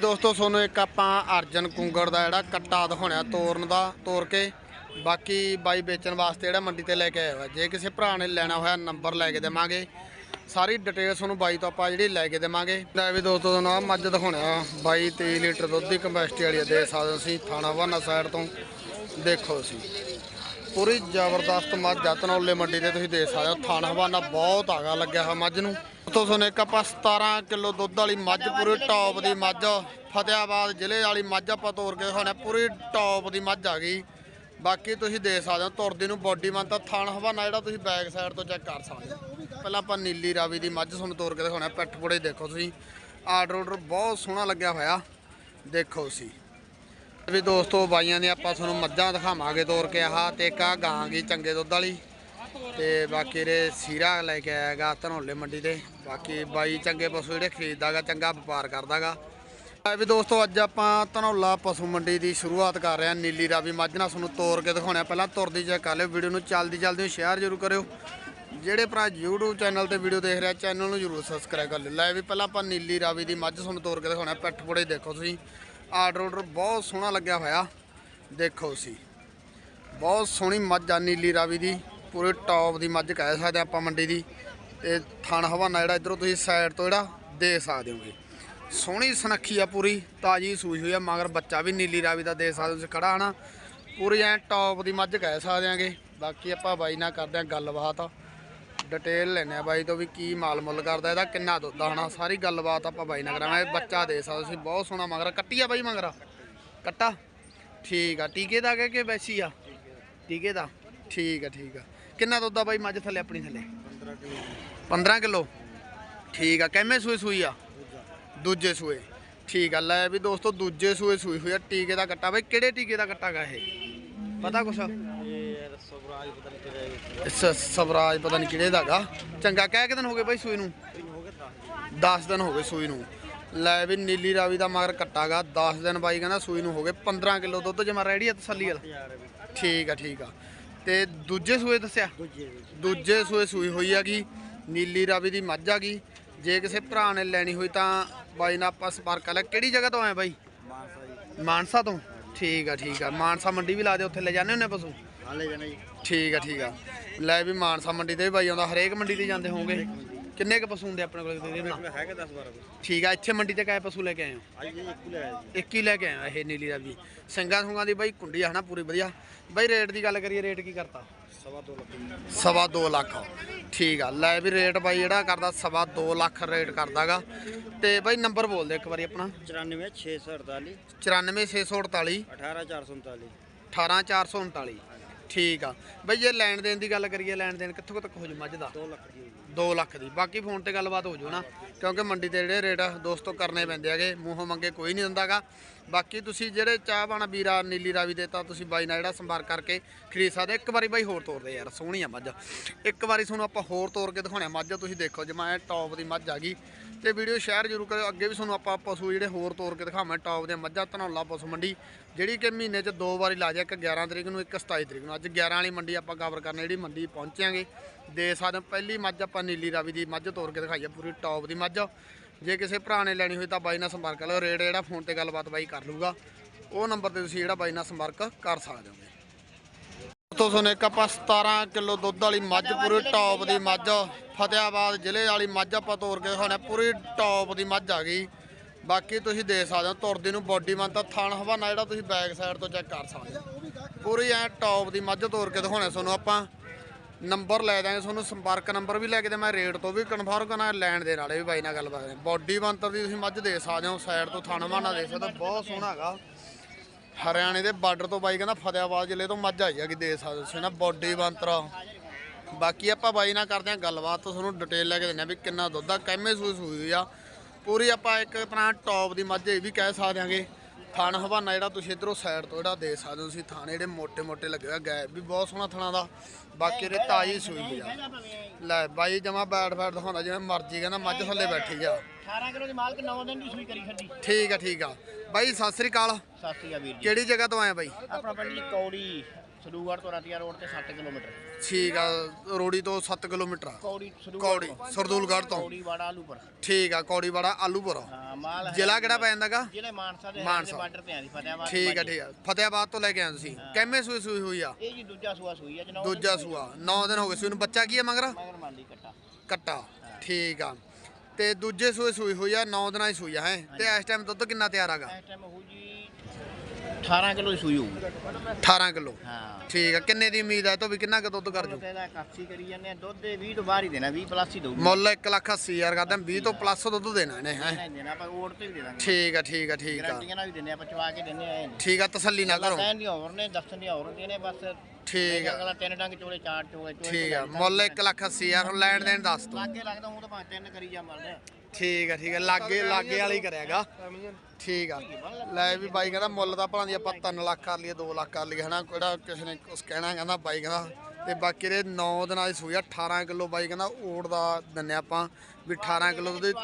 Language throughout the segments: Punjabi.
ਦੋਸਤੋ, ਤੁਹਾਨੂੰ ਇੱਕ ਆਪਾਂ ਅਰਜਨ ਕੁੰਗੜ ਦਾ ਜਿਹੜਾ ਕੱਟਾ ਦਿਖਾਉਣਾ, ਤੋਰਨ ਦਾ, ਤੋਰ ਕੇ। ਬਾਕੀ ਬਾਈ ਵੇਚਣ ਵਾਸਤੇ ਜਿਹੜਾ ਮੰਡੀ ਤੇ ਲੈ ਕੇ ਆਇਆ ਜੇ ਕਿਸੇ ਭਰਾ ਨੇ ਲੈਣਾ ਹੋਇਆ, ਨੰਬਰ ਲੈ ਕੇ ਦੇਵਾਂਗੇ। ਸਾਰੀ ਡਿਟੇਲ ਤੁਹਾਨੂੰ ਬਾਈ ਤੋਂ ਆਪਾਂ ਜਿਹੜੀ ਲੈ ਕੇ ਦੇਵਾਂਗੇ। ਲੈ ਵੀ ਦੋਸਤੋ, ਤੁਹਾਨੂੰ ਆਹ ਮੱਝ ਦਿਖਾਉਣਾ 22 23 ਲੀਟਰ ਦੁੱਧ ਦੀ ਕੰਪੈਸਿਟੀ ਵਾਲੀ ਦੇ ਸਕਦੇ ਹੋ ਤੁਸੀਂ, ਥਾਣਾ ਵਾਨਾ ਸਾਈਡ ਤੋਂ। ਦੇਖੋ ਤੁਸੀਂ। ਪੂਰੀ ਜ਼ਬਰਦਸਤ ਮੱਝ ਆ ਧਨੌਲੇ ਮੰਡੀ ਤੇ ਤੁਸੀਂ ਦੇਖ ਸਕਦੇ ਹੋ, ਥਾਣ ਹਵਾਨਾ ਬਹੁਤ ਆਗਾ ਲੱਗਿਆ ਹੋਇਆ ਮੱਝ ਨੂੰ। ਉੱਥੋਂ ਤੁਹਾਨੂੰ ਇੱਕ ਆਪਾਂ 17 ਕਿਲੋ ਦੁੱਧ ਵਾਲੀ ਮੱਝ, ਪੂਰੀ ਟੌਪ ਦੀ ਮੱਝ, ਫਤਿਆਬਾਦ ਜ਼ਿਲ੍ਹੇ ਵਾਲੀ ਮੱਝ ਆਪਾਂ ਤੋਰ ਕੇ ਦਿਖਾਉਣੇ ਪੂਰੀ ਟੌਪ ਦੀ ਮੱਝ ਆ ਗਈ। ਬਾਕੀ ਤੁਸੀਂ ਦੇਖ ਸਕਦੇ ਹੋ, ਤੁਰਦੀ ਨੂੰ ਬੋਡੀ ਮਨ ਤਾਂ ਥਾਣ ਹਵਾਨਾ ਜਿਹੜਾ ਤੁਸੀਂ ਬੈਕ ਸਾਈਡ ਤੋਂ ਚੈੱਕ ਕਰ ਸਕਦੇ ਹੋ। ਪਹਿਲਾਂ ਆਪਾਂ ਨੀਲੀ ਰਾਵੀ ਦੀ ਮੱਝ ਤੁਹਾਨੂੰ ਤੋਰ ਕੇ ਦਿਖਾਉਣਾ ਪਿੱਠ ਪੁੜੇ ਦੇਖੋ ਤੁਸੀਂ। ਆਰਡਰ ਆਰਡਰ ਬਹੁਤ ਸੋਹਣਾ ਲੱਗਿਆ ਹੋਇਆ, ਦੇਖੋ ਤੁਸੀਂ। ਵੀ ਦੋਸਤੋ, ਬਾਈਆਂ ਦੇ ਆਪਾਂ ਤੁਹਾਨੂੰ ਮੱਝਾਂ ਦਿਖਾਵਾਂਗੇ ਤੋਰ ਕੇ। ਆਹ ਤੇ ਇੱਕ ਆਹ ਗਾਂ ਗੀ ਚੰਗੇ ਦੁੱਧ ਵਾਲੀ। ਤੇ ਬਾਕੀ ਰੇ ਸੀਰਾ ਲੈ ਕੇ ਆਇਆਗਾ ਧਨੌਲੇ ਮੰਡੀ ਤੇ। ਬਾਕੀ ਬਾਈ ਚੰਗੇ ਪਸ਼ੂ ਜਿਹੜੇ ਖਰੀਦਦਾਗਾ, ਚੰਗਾ ਵਪਾਰ ਕਰਦਾਗਾ। ਆ ਵੀ ਦੋਸਤੋ, ਅੱਜ ਆਪਾਂ ਧਨੌਲਾ ਪਸ਼ੂ ਮੰਡੀ ਦੀ ਸ਼ੁਰੂਆਤ ਕਰ ਰਹੇ ਹਾਂ। ਨੀਲੀ ਰਾਵੀ ਮੱਝ ਨਾਲ ਤੁਹਾਨੂੰ ਤੋਰ ਕੇ ਦਿਖਾਉਣਾ ਪਹਿਲਾਂ ਤੁਰਦੀ ਚੈੱਕ ਕਰ ਲਿਓ, ਵੀਡੀਓ ਨੂੰ ਚੱਲਦੀ ਚੱਲਦੀ ਸ਼ੇਅਰ ਜ਼ਰੂਰ ਕਰਿਓ। ਜਿਹੜੇ ਭਰਾ YouTube ਚੈਨਲ ਤੇ ਵੀਡੀਓ ਦੇਖ ਰਿਹਾ, ਚੈਨਲ ਨੂੰ ਜ਼ਰੂਰ ਸਬਸਕ੍ਰਾਈਬ ਕਰ ਲਿਓ। ਲੈ ਵੀ ਪਹਿਲਾਂ ਆਪਾਂ ਨੀਲੀ ਰਾਵੀ ਦੀ ਮੱਝ ਤੁਹਾਨੂੰ ਤੋਰ ਕੇ ਦਿਖਾਉਣਾ ਪਿੱਠ ਪੁੜੇ ਦੇਖੋ ਤੁਸੀਂ। ਆਰਡਰ ਆਰਡਰ ਬਹੁਤ ਸੋਹਣਾ ਲੱਗਿਆ ਹੋਇਆ। ਦੇਖੋ ਤੁਸੀਂ। ਬਹੁਤ ਸੋਹਣੀ ਮੱਝ ਆ ਨੀਲੀ ਰਾਵੀ ਦੀ। ਪੂਰੇ ਟੌਪ ਦੀ ਮੱਝ ਕਹਿ ਸਕਦੇ ਆਪਾਂ ਮੰਡੀ ਦੀ। ਤੇ ਥਣ ਹਵਾਨਾ ਜਿਹੜਾ ਇਧਰੋਂ ਤੁਸੀਂ ਸਾਈਡ ਤੋਂ ਜਿਹੜਾ ਦੇ ਸਕਦੇ ਹੋਗੇ। ਸੋਹਣੀ ਸੁਨੱਖੀ ਆ ਪੂਰੀ, ਤਾਜੀ ਸੂਈ ਹੋਈ ਆ, ਮਗਰ ਬੱਚਾ ਵੀ ਨੀਲੀ ਰਾਵੀ ਦਾ ਦੇ ਸਕਦੇ ਹੋ, ਤੁਸੀਂ ਖੜਾ ਹਨਾ ਪੂਰੀ ਐ ਟੌਪ ਦੀ ਮੱਝ ਕਹਿ ਸਕਦੇ ਆਂਗੇ। ਬਾਕੀ ਆਪਾਂ ਬਾਈ ਨਾਲ ਕਰਦੇ ਆਂ ਗੱਲਬਾਤ। ਡਿਟੇਲ ਲੈਣੇ ਆ ਬਾਈ ਤੋਂ ਵੀ ਕੀ ਮਾਲ ਮੁੱਲ ਕਰਦਾ, ਇਹਦਾ ਕਿੰਨਾ ਦੁੱਧ ਆਣਾ ਸਾਰੀ ਗੱਲਬਾਤ ਆਪਾਂ ਬਾਈ ਨਾਲ ਕਰਾਂਗੇ, ਬੱਚਾ ਦੇ ਸਕਦੇ ਤੁਸੀਂ, ਬਹੁਤ ਸੋਹਣਾ ਮਗਰ ਕੱਟੀ ਆ ਬਾਈ ਮਗਰ ਕੱਟਾ? ਠੀਕ ਆ, ਟੀਕੇ ਦਾ ਕਿ ਵੈਸੀ ਆ? ਟੀਕੇ ਦਾ? ਠੀਕ ਆ ਠੀਕ ਆ। ਕਿੰਨਾ ਦੁੱਧ ਆ ਬਾਈ ਮੱਝ ਥੱਲੇ, ਆਪਣੀ ਥੱਲੇ? 15 ਕਿਲੋ। ਠੀਕ ਆ ਕਿਵੇਂ ਸੂਏ ਸੂਈ ਆ? ਦੂਜੇ ਸੂਏ। ਠੀਕ ਆ, ਲੈ ਵੀ ਦੋਸਤੋ, ਦੂਜੇ ਸੂਏ ਸੂਈ ਹੋਈ ਆ, ਟੀਕੇ ਦਾ ਕੱਟਾ। ਬਾਈ ਕਿਹੜੇ ਟੀਕੇ ਦਾ ਕੱਟਾ ਗਾ ਇਹ? ਪਤਾ ਕੁਛ? ਸ- ਸਵਰਾਜ ਪਤਾ ਨਹੀਂ ਕਿਹੜੇ ਦਾਗਾ ਚੰਗਾ ਕਹਿ ਕਿ ਦਿਨ ਹੋ ਗਏ ਬਾਈ ਸੂਈ ਨੂੰ? 10 ਦਿਨ। ਹੋ ਗਏ ਸੂਈ ਨੂੰ। ਲੈ ਵੀ ਨੀਲੀ ਰਾਵੀ ਦਾ ਮਗਰ ਕੱਟਾਗਾ 10 ਦਿਨ ਬਾਈ ਕਹਿੰਦਾ ਸੂਈ ਨੂੰ ਹੋ ਗਏ 15 ਕਿਲੋ ਦੁੱਧ ਜਮਾ ਰੈਡੀ ਆ ਤਸੱਲੀ ਵਾਲਾ। ਠੀਕ ਆ ਠੀਕ ਆ। ਤੇ ਦੂਜੇ ਸੂਏ ਦੱਸਿਆ? ਦੂਜੇ ਸੂਏ। ਸੂਈ ਹੋਈ ਹੈਗੀ ਨੀਲੀ ਰਾਵੀ ਦੀ ਮੱਝ ਹੈਗੀ ਜੇ ਕਿਸੇ ਭਰਾ ਨੇ ਲੈਣੀ ਹੋਈ ਤਾਂ ਬਾਈ ਨਾਲ ਆਪਾਂ ਸੰਪਰਕ ਕਰ ਲੈ। ਕਿਹੜੀ ਜਗ੍ਹਾ ਤੋਂ ਆਏ ਬਾਈ? ਮਾਨਸਾ ਤੋਂ। ਠੀਕ ਆ ਠੀਕ ਆ। ਮਾਨਸਾ ਮੰਡੀ ਵੀ ਲਾ ਦੇ ਉੱਥੇ ਲੈ ਜਾਂਦੇ ਹੁੰਦੇ ਪਸ਼ੂ? ਹਾਲੇ ਜਾਣਾ ਜੀ। ਠੀਕ ਆ ਠੀਕ ਆ। ਲੈ ਵੀ ਮਾਨਸਾ ਮੰਡੀ ਤੇ ਵੀ ਬਾਈ ਆਉਂਦਾ ਹਰੇਕ ਮੰਡੀ ਤੇ ਜਾਂਦੇ ਹੋਵੋਗੇ। ਕਿੰਨੇ ਕ ਪਸ਼ੂ ਹੁੰਦੇ ਆਪਣੇ ਕੋਲ ਦੇ ਦੇਣਾ ਹੈਗਾ 10 12 ਠੀਕ ਆ ਇੱਥੇ ਮੰਡੀ ਤੇ ਕਾਏ ਪਸ਼ੂ ਲੈ ਕੇ ਆਏ ਹੋ? ਅੱਜ ਜੀ ਇੱਕ ਲੈ ਆਇਆ ਇੱਕ ਹੀ ਲੈ ਕੇ ਹੋ ਇਹ ਨੀਲੀ ਰਾਵੀ ਸਿੰਘਾਂ ਸੁੰਗਾਂ ਦੀ ਬਾਈ ਕੁੰਡੀ ਆ ਹਨਾ ਪੂਰੀ ਵਧੀਆ। ਬਾਈ ਰੇਟ ਦੀ ਗੱਲ ਕਰੀਏ ਰੇਟ ਕੀ ਕਰਤਾ? ਸਵਾ ਦੋ ਲੱਖ। ਦੀ। ਸਵਾ 2 ਲੱਖ। ਠੀਕ ਆ ਲੈ ਵੀ ਰੇਟ ਬਾਈ ਜਿਹੜਾ ਕਰਦਾ ਸਵਾ 2 ਲੱਖ ਰੇਟ ਕਰਦਾਗਾ। ਤੇ ਬਾਈ ਨੰਬਰ ਬੋਲ ਦੇ ਇੱਕ ਵਾਰੀ ਆਪਣਾ। 94 648 94648 18439 18439 ਠੀਕ ਆ। ਬਈ ਜੇ ਲੈਣ ਦੇਣ ਦੀ ਗੱਲ ਕਰੀਏ ਲੈਣ ਦੇਣ ਕਿੱਥੋਂ ਕੁ ਤੱਕ ਹੋ ਜੂ ਮੱਝ ਦਾ? 2 ਲੱਖ ਦੀ ਹੋਈ 2 ਲੱਖ ਦੀ। ਬਾਕੀ ਫੋਨ ਤੇ ਗੱਲਬਾਤ ਹੋ ਜੂ ਨਾ ਕਿਉਂਕਿ ਮੰਡੀ ਤੇ ਜਿਹੜੇ ਰੇਟ ਆ ਦੋਸਤੋ ਕਰਨੇ ਪੈਂਦੇ ਹੈਗੇ ਮੂੰਹੋਂ ਮੰਗੇ ਕੋਈ ਨਹੀਂ ਦਿੰਦਾਗਾ। ਬਾਕੀ ਤੁਸੀਂ ਜਿਹੜੇ ਚਾਹ ਬਾਣਾ ਵੀਰਾ ਨੀਲੀ ਰਾਵੀ ਦੇ ਤਾਂ ਤੁਸੀਂ ਬਾਈ ਨਾਲ ਜਿਹੜਾ ਸੰਪਰਕ ਕਰਕੇ ਖਰੀਦ ਸਕਦੇ ਇੱਕ ਵਾਰੀ ਬਾਈ ਹੋਰ ਤੋਰ ਦੇ ਯਾਰ ਸੋਹਣੀ ਆ ਮੱਝ। ਇੱਕ ਵਾਰੀ ਤੁਹਾਨੂੰ ਆਪਾਂ ਹੋਰ ਤੋਰ ਕੇ ਦਿਖਾਉਣੇ ਮੱਝ ਤੁਸੀਂ ਦੇਖੋ ਜਿਵੇਂ ਟੌਪ ਦੀ ਮੱਝ ਆ ਗਈ ਤੇ ਵੀਡੀਓ ਸ਼ੇਅਰ ਜ਼ਰੂਰ ਕਰਿਓ। ਅੱਗੇ ਵੀ ਤੁਹਾਨੂੰ ਆਪਾਂ ਪਸ਼ੂ ਜਿਹੜੇ ਹੋਰ ਤੋਰ ਕੇ ਦਿਖਾਵਾਂ ਟੌਪ ਦੇ ਮੱਝਾਂ, ਧਨੌਲਾ ਪਸ਼ੂ ਮੰਡੀ, ਜਿਹੜੀ ਕਿ ਮਹੀਨੇ 'ਚ ਦੋ ਵਾਰੀ ਲਾ ਜਾ ਇੱਕ 11 ਤਰੀਕ ਨੂੰ, ਇੱਕ 27 ਤਰੀਕ ਨੂੰ। ਅੱਜ 11 ਵਾਲੀ ਮੰਡੀ ਆਪਾਂ ਕਵਰ ਕਰਨਾ, ਜਿਹੜੀ ਮੰਡੀ ਪਹੁੰਚਾਂਗੇ। ਦੇ ਸਕਦੇ ਹੋ ਪਹਿਲੀ ਮੱਝ ਆਪਾਂ ਨੀਲੀ ਰਾਵੀ ਦੀ ਮੱਝ ਤੋਰ ਕੇ ਦਿਖਾਈ ਆ ਪੂਰੀ ਟੌਪ ਦੀ ਮੱਝ। ਜੇ ਕਿਸੇ ਭਰਾ ਨੇ ਲੈਣੀ ਹੋਈ ਤਾਂ ਬਾਈ ਨਾਲ ਸੰਪਰਕ ਕਰ ਲਓ। ਰੇਟ ਜਿਹੜਾ ਫੋਨ ਤੇ ਗੱਲਬਾਤ ਬਾਈ ਕਰ ਲੂਗਾ ਉਹ ਨੰਬਰ ਤੇ ਤੁਸੀਂ ਜਿਹੜਾ ਬਾਈ ਨਾਲ ਸੰਪਰਕ ਕਰ ਸਕਦੇ ਹੋ। ਤੋਂ ਤੁਹਾਨੂੰ ਇੱਕ ਆਪਾਂ 17 ਕਿਲੋ ਦੁੱਧ ਵਾਲੀ ਮੱਝ, ਪੂਰੀ ਟੌਪ ਦੀ ਮੱਝ, ਫਤਿਆਬਾਦ ਜ਼ਿਲ੍ਹੇ ਵਾਲੀ ਮੱਝ ਆਪਾਂ ਤੋਰ ਕੇ ਦਿਖਾਉਣਾ ਪੂਰੀ ਟੌਪ ਦੀ ਮੱਝ ਆ ਗਈ। ਬਾਕੀ ਤੁਸੀਂ ਦੇਖ ਸਕਦੇ ਹੋ, ਤੁਰਦੀ ਨੂੰ ਬੋਡੀ ਮਨ ਤਾਂ ਥਣ ਹਵਾਨਾ ਜਿਹੜਾ ਤੁਸੀਂ ਬੈਕ ਸਾਈਡ ਤੋਂ ਚੈੱਕ ਕਰ ਸਕਦੇ ਹੋ। ਪੂਰੀ ਐ ਟੌਪ ਦੀ ਮੱਝ ਤੋਰ ਕੇ ਦਿਖਾਉਣਾ ਤੁਹਾਨੂੰ ਆਪਾਂ। ਨੰਬਰ ਲੈ ਦਾਂਗੇ ਤੁਹਾਨੂੰ, ਸੰਪਰਕ ਨੰਬਰ ਵੀ ਲੈ ਕੇ ਦੇ ਮੈਂ ਰੇਟ ਤੋਂ ਵੀ ਕਨਫਰਮ ਕਰਨਾ, ਲੈਣ ਦੇ ਨਾਲੇ ਵੀ ਬਾਈ ਨਾਲ ਗੱਲਬਾਤ ਹੈ ਬੋਡੀ ਬੰਤਰ ਦੀ ਤੁਸੀਂ ਮੱਝ ਦੇ ਸਕਦੇ ਹੋ ਸਾਈਡ ਤੋਂ ਥਣ ਹਵਾਨਾ ਦੇ ਸਕਦੇ ਹੋ, ਬਹੁਤ ਸੋਹਣਾ ਹੈਗਾ। ਹਰਿਆਣੇ ਦੇ ਬਾਰਡਰ ਤੋਂ ਬਾਈ ਕਹਿੰਦਾ ਫਤਿਆਬਾਦ ਜ਼ਿਲ੍ਹੇ ਤੋਂ ਮੱਝ ਆਈ ਆ ਕਿ ਦੇ ਸਕਦੇ ਤੁਸੀਂ ਨਾ, ਬੋਡੀ ਬੰਤਰਾ। ਬਾਕੀ ਆਪਾਂ ਬਾਈ ਨਾਲ ਕਰਦੇ ਆ ਗੱਲਬਾਤ, ਤੋਂ ਤੁਹਾਨੂੰ ਡਿਟੇਲ ਲੈ ਕੇ ਦਿੰਦੇ ਆ ਵੀ ਕਿੰਨਾ ਦੁੱਧ ਆ, ਕਿੰਨੇ ਸੂਈ ਸੂਈ ਹੋਈ ਆ। ਪੂਰੀ ਆਪਾਂ ਇੱਕ ਤਰ੍ਹਾਂ ਟੌਪ ਦੀ ਮੱਝ ਇਹ ਵੀ ਕਹਿ ਸਕਦੇ ਆਂਗੇ ਥਣ ਹਵਾਨਾ ਜਿਹੜਾ ਤੁਸੀਂ ਇਧਰੋਂ ਸਾਈਡ ਤੋਂ ਜਿਹੜਾ ਦੇ ਸਕਦੇ ਹੋ ਤੁਸੀਂ ਥਾਣੇ ਜਿਹੜੇ ਮੋٹے-ਮੋٹے ਲੱਗੇ ਹੋਇਆ ਗੈਪ ਵੀ ਬਹੁਤ ਸੋਹਣਾ ਥਣਾ ਦਾ। ਬਾਕੀ ਇਹਦੇ ਤਾਜੀ ਸੂਈ ਵੀ ਆ। ਲੈ ਬਾਈ ਜਮਾ ਬੈਠ ਬੈਠ ਦਿਖਾਉਂਦਾ ਜਿਵੇਂ ਮਰਜ਼ੀ ਕਹਿੰਦਾ ਮੱਝ ਥੱਲੇ ਬੈਠੀ ਆ। 18 ਕਿਲੋ ਦੀ ਮਾਲਕ 9 ਦਿਨ ਦੀ ਸੂਈ ਕਰੀ ਛੱਡੀ ਠੀਕ ਆ ਠੀਕ ਆ। ਬਾਈ ਸਤਿ ਸ੍ਰੀ ਅਕਾਲ। ਸਤਿ ਸ੍ਰੀ ਅਕਾਲ ਵੀਰ ਜੀ। ਕਿਹੜੀ ਜਗ੍ਹਾ ਤੋਂ ਆਇਆ ਬਾਈ? ਆਪਣਾ ਪਿੰਡ ਕੌੜੀ। ਸਲੂਗੜ ਤੋਂ ਰਤੀਆ ਰੋਡ ਤੇ 7 ਕਿਲੋਮੀਟਰ। ਠੀਕ ਆ ਰੋੜੀ ਤੋਂ 7 ਕਿਲੋਮੀਟਰ ਆ। ਕੌੜੀ ਕੌੜੀ ਤੋਂ। ਸਰਦੂਲਗੜ੍ਹ ਤੋਂ। ਕੌੜੀ ਵਾੜਾ ਆਲੂਪੁਰ। ਠੀਕ ਆ ਕੌੜੀਵਾੜਾ ਆਲੂਪੁਰ। ਹਾਂ ਮਾਲ। ਜ਼ਿਲ੍ਹਾ ਕਿਹੜਾ ਪੈ ਜਾਂਦਾਗਾ? ਜ਼ਿਲ੍ਹੇ ਮਾਨਸਾ ਦੇ ਮਾਨਸਾ। ਬਾਰਡਰ ਤੇ ਆਂ ਦੀ ਫਤਿਆਬਾਦ ਠੀਕ ਆ। ਠੀਕ ਆ। ਫਤਿਆਬਾਦ ਤੋਂ ਲੈ ਕੇ ਆਏ ਤੁਸੀਂ। ਕਿੰਨੇ ਸੂਈ ਸੂਈ ਹੋਈ ਆ? ਇਹ ਜੀ ਦੂਜਾ ਸੂਆ ਸੂਈ ਹੈ ਜਨਾਬ ਦੂਜਾ ਸੂਆ। 9 ਦਿਨ ਹੋ ਗਏ। ਸੂਈ ਨੂੰ ਬੱਚਾ ਕੀ ਆ ਮਗਰ? ਮਗਰ ਮਾਲੀ ਕੱਟਾ। ਕੱਟਾ ਠੀਕ ਆ। ਤੇ ਦੂਜੇ ਸੂਏ ਸੂਈ ਹੋਈ ਆ 9 ਦਿਨਾਂ ਦੀ ਸੂਈ ਆ ਹੈ? ਤੇ ਇਸ ਟਾਈਮ ਦੁੱਧ ਕਿੰਨਾ ਤਿਆਰ ਆਗਾ ਇਸ ਟਾਈਮ ਹੋ ਜੀ 18 ਕਿਲੋ ਦੀ ਸੂਈ ਹੋਊ 18 ਕਿਲੋ। ਹਾਂ। ਠੀਕ ਆ ਕਿੰਨੇ ਦੀ ਉਮੀਦ ਆ? ਤੋਂ ਵੀ ਕਿੰਨਾ ਕੁ ਦੁੱਧ ਕਰ ਜੂ? ਇਹਦਾ 81 ਕਰੀ ਜਾਂਦੇ ਆ ਦੁੱਧ ਦੇ 20 ਤੋਂ ਬਾਹਰ ਹੀ ਦੇਣਾ 20 ਪਲੱਸ ਹੀ ਦਊਗੀ। ਮੁੱਲ 1 ਲੱਖ 80 ਹਜ਼ਾਰ ਕਰਦਾ 20 ਤੋਂ ਪਲੱਸ ਦੁੱਧ ਦੇਣਾ ਇਹਨੇ ਹੈ? ਨਹੀਂ ਦੇਣਾ ਆਪਾਂ ਓੜ ਤੇ ਵੀ ਦੇ ਦਾਂਗੇ। ਠੀਕ ਆ ਠੀਕ ਆ ਠੀਕ ਆ। ਗਰੰਟੀਆਂ ਨਾਲ ਵੀ ਦਿੰਦੇ ਆ ਪਚਵਾ ਕੇ ਦਿੰਦੇ ਆ ਇਹ। ਨਹੀਂ ਠੀਕ ਆ ਤਸੱਲੀ ਨਾ ਕਰੋ। ਕਹਿਣ ਦੀ ਹੋਰ ਨੇ ਦੱਸਣ ਦੀ ਹੋਰ ਹੁੰਦੀਆਂ ਨੇ ਬਸ ਠੀਕ ਆ। ਅਗਲਾ ਤਿੰਨ ਡੰਗ ਚੋਲੇ ਚਾਰ ਚੋਲੇ ਠੀਕ ਆ ਮੁੱਲ 1 ਲੱਖ 80 ਹਜ਼ਾਰ ਹੁਣ ਲੈਣ ਦੇਣ ਦੱਸ ਤੂੰ। ਲਾਗੇ ਲੱਗਦਾ ਉਹ ਤਾਂ ਭਾਵੇਂ ਤਿੰਨ ਕਰੀ ਜਾ ਮਰਦੇ ਠੀਕ ਆ ਠੀਕ ਆ। ਲਾਗੇ ਲਾਗੇ ਵਾਲਾ ਹੀ ਕਰਿਆਗਾ। ਠੀਕ ਆ। ਲੈ ਵੀ ਬਾਈ ਕਹਿੰਦਾ ਮੁੱਲ ਦਾ ਭਲਾਂ ਦੀ ਆਪਾਂ 3 ਲੱਖ ਕਰ ਲਈਏ 2 ਲੱਖ ਕਰ ਲਈਏ, ਹਨਾ? ਕਿਹੜਾ ਕਿਸੇ ਨੇ ਕੁਛ ਕਹਿਣਾ ਕਹਿੰਦਾ ਬਾਈ ਕਹਿੰਦਾ। ਤੇ ਬਾਕੀ ਦੇ 9 ਦਿਨਾਂ ਦੀ ਸੂਈ ਆ 18 ਕਿਲੋ ਬਾਈ ਕਹਿੰਦਾ ਓਟ ਦਾ ਦਿੰਨੇ ਆਪਾਂ, ਵੀ 18 ਕਿਲੋ ਦੁੱਧ